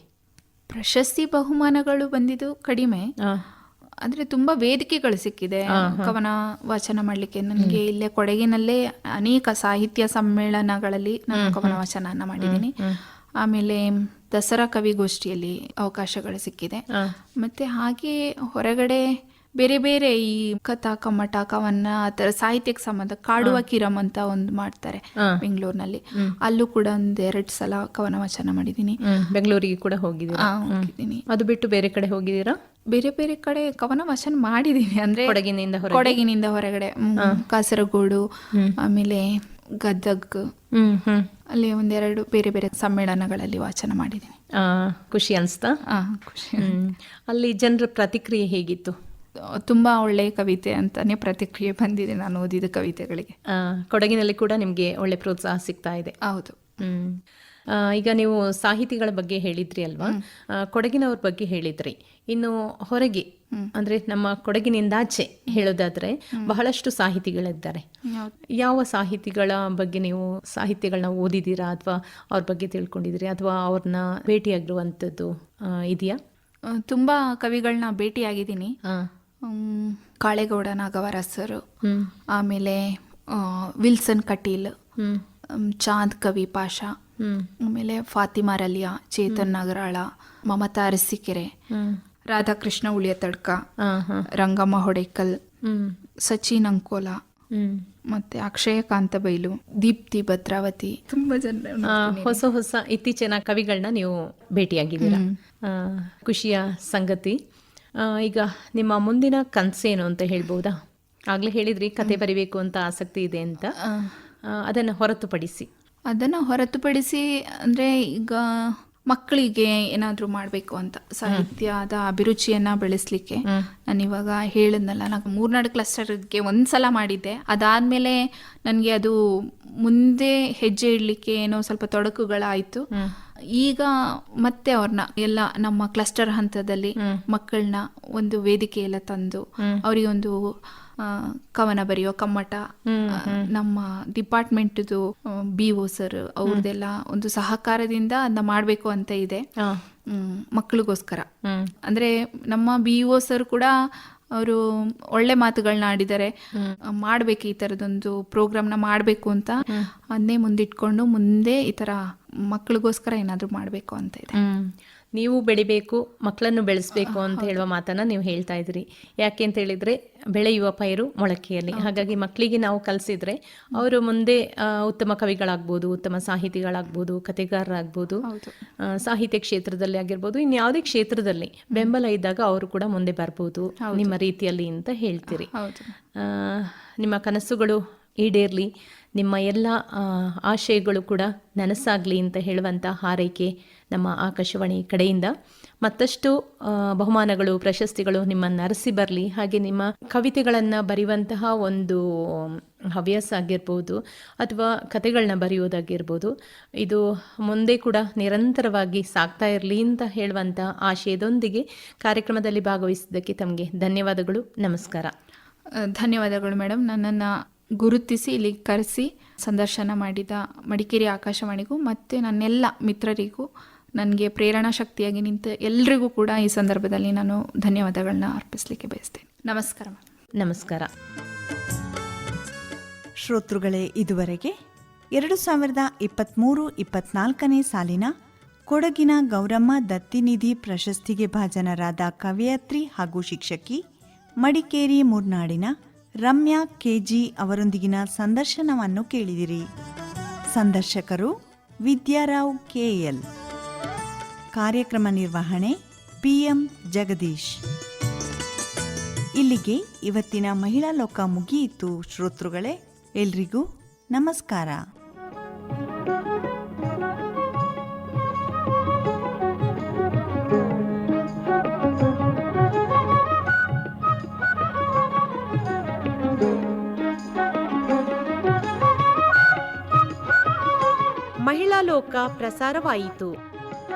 ಪ್ರಶಸ್ತಿ ಬಹುಮಾನಗಳು ಬಂದಿದ್ದು ಕಡಿಮೆ. ಅಂದ್ರೆ ತುಂಬಾ ವೇದಿಕೆಗಳು ಸಿಕ್ಕಿದೆ. ಕವನ ವಾಚನ ಮಾಡ್ಲಿಕ್ಕೆ. ನನಗೆ ಇಲ್ಲೇ ಕೊಡಗಿನಲ್ಲೇ ಅನೇಕ ಸಾಹಿತ್ಯ ಸಮ್ಮೇಳನಗಳಲ್ಲಿ ನಾನು ಕವನ ವಾಚನ ಮಾಡಿದ್ದೀನಿ. ಆಮೇಲೆ ದಸರಾ ಕವಿಗೋಷ್ಠಿಯಲ್ಲಿ ಅವಕಾಶಗಳು ಸಿಕ್ಕಿದೆ. ಮತ್ತೆ ಹಾಗೆ ಹೊರಗಡೆ ಬೇರೆ ಬೇರೆ ಈ ಕಥಾ ಕಮ್ಮಟ ಕವನ ಆ ಥರ ಸಾಹಿತ್ಯಕ್ಕೆ ಸಂಬಂಧ ಕಾಡುವ ಕಿರಮ್ ಅಂತ ಒಂದು ಮಾಡ್ತಾರೆ ಬೆಂಗಳೂರಿನಲ್ಲಿ. ಅಲ್ಲೂ ಕೂಡ ಒಂದ್ ಎರಡ್ ಸಲ ಕವನ ವಾಚನ ಮಾಡಿದ್ದೀನಿ ಬೆಂಗಳೂರಿಗೆ ಕೂಡ ಹೋಗಿದ್ದೀನಿ. ಅದು ಬಿಟ್ಟು ಬೇರೆ ಕಡೆ ಹೋಗಿದ್ದೀರಾ? ಬೇರೆ ಬೇರೆ ಕಡೆ ಕವನ ವಾಚನ ಮಾಡಿದೀನಿ. ಅಂದ್ರೆ ಕೊಡಗಿನಿಂದ? ಕೊಡಗಿನಿಂದ ಹೊರಗಡೆ. ಕಾಸರಗೋಡು ಆಮೇಲೆ ಗದಗ್. ಹ್ಮ್ ಹ್ಮ್. ಅಲ್ಲಿ ಒಂದೆರಡು ಬೇರೆ ಬೇರೆ ಸಮ್ಮೇಳನಗಳಲ್ಲಿ ವಾಚನ ಮಾಡಿದ್ದೀನಿ. ಆ, ಖುಷಿ ಅನಿಸ್ತಾ? ಖುಷಿ. ಅಲ್ಲಿ ಜನರ ಪ್ರತಿಕ್ರಿಯೆ ಹೇಗಿತ್ತು? ತುಂಬ ಒಳ್ಳೆಯ ಕವಿತೆ ಅಂತಾನೆ ಪ್ರತಿಕ್ರಿಯೆ ಬಂದಿದೆ ನಾನು ಓದಿದ ಕವಿತೆಗಳಿಗೆ. ಕೊಡಗಿನಲ್ಲಿ ಕೂಡ ನಿಮಗೆ ಒಳ್ಳೆ ಪ್ರೋತ್ಸಾಹ ಸಿಗ್ತಾ ಇದೆ. ಹೌದು. ಈಗ ನೀವು ಸಾಹಿತಿಗಳ ಬಗ್ಗೆ ಹೇಳಿದ್ರಿ ಅಲ್ವಾ? ಕೊಡಗಿನವ್ರ ಬಗ್ಗೆ ಹೇಳಿದ್ರಿ. ಇನ್ನು ಹೊರಗೆ ಅಂದ್ರೆ ನಮ್ಮ ಕೊಡಗಿನಿಂದಾಚೆ ಹೇಳೋದಾದ್ರೆ ಬಹಳಷ್ಟು ಸಾಹಿತಿಗಳಿದ್ದಾರೆ. ಯಾವ ಸಾಹಿತಿಗಳ ಬಗ್ಗೆ ನೀವು ಸಾಹಿತ್ಯಗಳನ್ನ ಓದಿದ್ದೀರಾ ಅಥವಾ ಅವ್ರ ಬಗ್ಗೆ ತಿಳ್ಕೊಂಡಿದ್ದೀರಿ ಅಥವಾ ಅವ್ರನ್ನ ಭೇಟಿಯಾಗಿರುವಂಥದ್ದು ಇದೆಯಾ? ತುಂಬಾ ಕವಿಗಳನ್ನ ಭೇಟಿಯಾಗಿದ್ದೀನಿ. ಕಾಳೇಗೌಡ ನಾಗವರ ಸರ್ ಆಮೇಲೆ ವಿಲ್ಸನ್ ಕಟೀಲ್ ಚಾಂದ್ ಕವಿ ಪಾಷಾ ಆಮೇಲೆ ಫಾತಿಮಾ ರಲಿಯಾ ಚೇತನ್ ನಗರಾಳ ಮಮತಾ ಅರಸಿಕೆರೆ ರಾಧಾಕೃಷ್ಣ ಉಳಿಯತಡ್ಕ. ರಂಗಮ್ಮ ಹೊಡೆಕಲ್ ಸಚಿನ್ ಅಂಕೋಲ ಮತ್ತೆ ಅಕ್ಷಯ ಕಾಂತಬೈಲು ದೀಪ್ತಿ ಭದ್ರಾವತಿ. ತುಂಬಾ ಜನ ಹೊಸ ಹೊಸ ಇತ್ತೀಚಿನ ಕವಿಗಳನ್ನ ನೀವು ಭೇಟಿಯಾಗಿದ್ದೀರಾ? ಖುಷಿಯ ಸಂಗತಿ. ಈಗ ನಿಮ್ಮ ಮುಂದಿನ ಕನಸೇನು ಅಂತ ಹೇಳ್ಬೋದಾ? ಆಗ್ಲೇ ಹೇಳಿದ್ರಿ ಕತೆ ಬರಿಬೇಕು ಅಂತ ಆಸಕ್ತಿ ಇದೆ ಅಂತ. ಅದನ್ನ ಹೊರತುಪಡಿಸಿ. ಅದನ್ನ ಹೊರತುಪಡಿಸಿ ಅಂದ್ರೆ ಈಗ ಮಕ್ಕಳಿಗೆ ಏನಾದ್ರೂ ಮಾಡಬೇಕು ಅಂತ ಸಾಹಿತ್ಯದ ಅಭಿರುಚಿಯನ್ನ ಬೆಳೆಸ್ಲಿಕ್ಕೆ ನಾನು ಇವಾಗ ಹೇಳಿದ್ನಲ್ಲ ನಾನು ಮೂರ್ನಾಡು ಕ್ಲಸ್ಟರ್ಗೆ ಒಂದ್ಸಲ ಮಾಡಿದ್ದೆ. ಅದಾದ್ಮೇಲೆ ನನಗೆ ಅದು ಮುಂದೆ ಹೆಜ್ಜೆ ಇಡ್ಲಿಕ್ಕೆ ಏನೋ ಸ್ವಲ್ಪ ತೊಡಕುಗಳಾಯ್ತು. ಈಗ ಮತ್ತೆ ಅವ್ರನ್ನ ಎಲ್ಲ ನಮ್ಮ ಕ್ಲಸ್ಟರ್ ಹಂತದಲ್ಲಿ ಮಕ್ಕಳನ್ನ ಒಂದು ವೇದಿಕೆ ಎಲ್ಲ ತಂದು ಅವರಿಗೆ ಒಂದು ಆ, ಕವನ ಬರೆಯೋ ಕಮ್ಮಟ ನಮ್ಮ ಡಿಪಾರ್ಟ್ಮೆಂಟ್ದು ಬಿ ಓ ಸರ್ ಅವ್ರದ್ದೆಲ್ಲ ಒಂದು ಸಹಕಾರದಿಂದ ಅದನ್ನ ಮಾಡಬೇಕು ಅಂತ ಇದೆ. ಮಕ್ಕಳಿಗೋಸ್ಕರ ಅಂದ್ರೆ ನಮ್ಮ ಬಿ ಒ ಸರ್ ಕೂಡ ಅವರು ಒಳ್ಳೆ ಮಾತುಗಳನ್ನ ಆಡಿದ್ದಾರೆ. ಮಾಡ್ಬೇಕು ಈ ತರದೊಂದು ಪ್ರೋಗ್ರಾಮ್ನ ಮಾಡಬೇಕು ಅಂತ ಅದನ್ನೇ ಮುಂದಿಟ್ಕೊಂಡು ಮುಂದೆ ಈ ತರ ಮಕ್ಕಳಿಗೋಸ್ಕರ ಏನಾದ್ರು ಮಾಡಬೇಕು ಅಂತ ಇದೆ. ನೀವು ಬೆಳಿಬೇಕು ಮಕ್ಕಳನ್ನು ಬೆಳೆಸಬೇಕು ಅಂತ ಹೇಳುವ ಮಾತನ್ನ ನೀವು ಹೇಳ್ತಾ ಇದ್ರಿ ಯಾಕೆ ಅಂತ ಹೇಳಿದ್ರೆ ಬೆಳೆಯುವ ಪೈರು ಮೊಳಕೆಯಲ್ಲಿ. ಹಾಗಾಗಿ ಮಕ್ಕಳಿಗೆ ನಾವು ಕಲಿಸಿದ್ರೆ ಅವರು ಮುಂದೆ ಉತ್ತಮ ಕವಿಗಳಾಗ್ಬೋದು ಉತ್ತಮ ಸಾಹಿತಿಗಳಾಗ್ಬೋದು ಕತೆಗಾರರಾಗ್ಬೋದು ಆ, ಸಾಹಿತ್ಯ ಕ್ಷೇತ್ರದಲ್ಲಿ ಆಗಿರ್ಬೋದು ಇನ್ಯಾವುದೇ ಕ್ಷೇತ್ರದಲ್ಲಿ ಬೆಂಬಲ ಇದ್ದಾಗ ಅವರು ಕೂಡ ಮುಂದೆ ಬರ್ಬೋದು ನಿಮ್ಮ ರೀತಿಯಲ್ಲಿ ಅಂತ ಹೇಳ್ತೀರಿ. ನಿಮ್ಮ ಕನಸುಗಳು ಈಡೇರಲಿ ನಿಮ್ಮ ಎಲ್ಲ ಆಶಯಗಳು ಕೂಡ ನನಸಾಗಲಿ ಅಂತ ಹೇಳುವಂತ ಹಾರೈಕೆ ನಮ್ಮ ಆಕಾಶವಾಣಿ ಕಡೆಯಿಂದ. ಮತ್ತಷ್ಟು ಬಹುಮಾನಗಳು, ಪ್ರಶಸ್ತಿಗಳು ನಿಮ್ಮನ್ನು ನರಸಿ ಬರಲಿ, ಹಾಗೆ ನಿಮ್ಮ ಕವಿತೆಗಳನ್ನು ಬರೆಯುವಂತಹ ಒಂದು ಹವ್ಯಾಸ ಆಗಿರ್ಬೋದು, ಅಥವಾ ಕತೆಗಳನ್ನ ಬರೆಯೋದಾಗಿರ್ಬೋದು ಇದು ಮುಂದೆ ಕೂಡ ನಿರಂತರವಾಗಿ ಸಾಗ್ತಾ ಇರಲಿ ಅಂತ ಹೇಳುವಂಥ ಆಶಯದೊಂದಿಗೆ ಕಾರ್ಯಕ್ರಮದಲ್ಲಿ ಭಾಗವಹಿಸಿದ್ದಕ್ಕೆ ತಮಗೆ ಧನ್ಯವಾದಗಳು, ನಮಸ್ಕಾರ. ಧನ್ಯವಾದಗಳು ಮೇಡಮ್ ನನ್ನನ್ನು ಗುರುತಿಸಿ, ಇಲ್ಲಿ ಕರೆಸಿ, ಸಂದರ್ಶನ ಮಾಡಿದ ಮಡಿಕೇರಿ ಆಕಾಶವಾಣಿಗೂ, ಮತ್ತು ನನ್ನೆಲ್ಲ ಮಿತ್ರರಿಗೂ ನನಗೆ ಪ್ರೇರಣಾ ಶಕ್ತಿಯಾಗಿ ನಿಂತ ಎಲ್ರಿಗೂ ಕೂಡ ಈ ಸಂದರ್ಭದಲ್ಲಿ ನಾನು ಧನ್ಯವಾದಗಳನ್ನ ಅರ್ಪಿಸಲಿಕ್ಕೆ ಬಯಸ್ತೇನೆ. ನಮಸ್ಕಾರ ನಮಸ್ಕಾರ. ಶ್ರೋತೃಗಳೇ ಇದುವರೆಗೆ ಎರಡು ಸಾವಿರದ ಇಪ್ಪತ್ತ್ಮೂರು ಇಪ್ಪತ್ನಾಲ್ಕನೇ ಸಾಲಿನ ಕೊಡಗಿನ ಗೌರಮ್ಮ ದತ್ತಿನಿಧಿ ಪ್ರಶಸ್ತಿಗೆ ಭಾಜನರಾದ ಕವಯತ್ರಿ ಹಾಗೂ ಶಿಕ್ಷಕಿ ಮಡಿಕೇರಿ ಮೂರ್ನಾಡಿನ ರಮ್ಯಾ ಕೆಜಿ ಅವರೊಂದಿಗಿನ ಸಂದರ್ಶನವನ್ನು ಕೇಳಿದಿರಿ. ಸಂದರ್ಶಕರು ವಿದ್ಯಾರಾವ್ ಕೆಎಲ್ ಕಾರ್ಯಕ್ರಮ ನಿರ್ವಹಣೆ ಪಿಎಂ ಜಗದೀಶ್. ಇಲ್ಲಿಗೆ ಇವತ್ತಿನ ಮಹಿಳಾ ಲೋಕ ಮುಗಿಯಿತು ಶ್ರೋತೃಗಳೇ, ಎಲ್ರಿಗೂ ನಮಸ್ಕಾರ. ಮಹಿಳಾ ಲೋಕ ಪ್ರಸಾರವಾಯಿತು.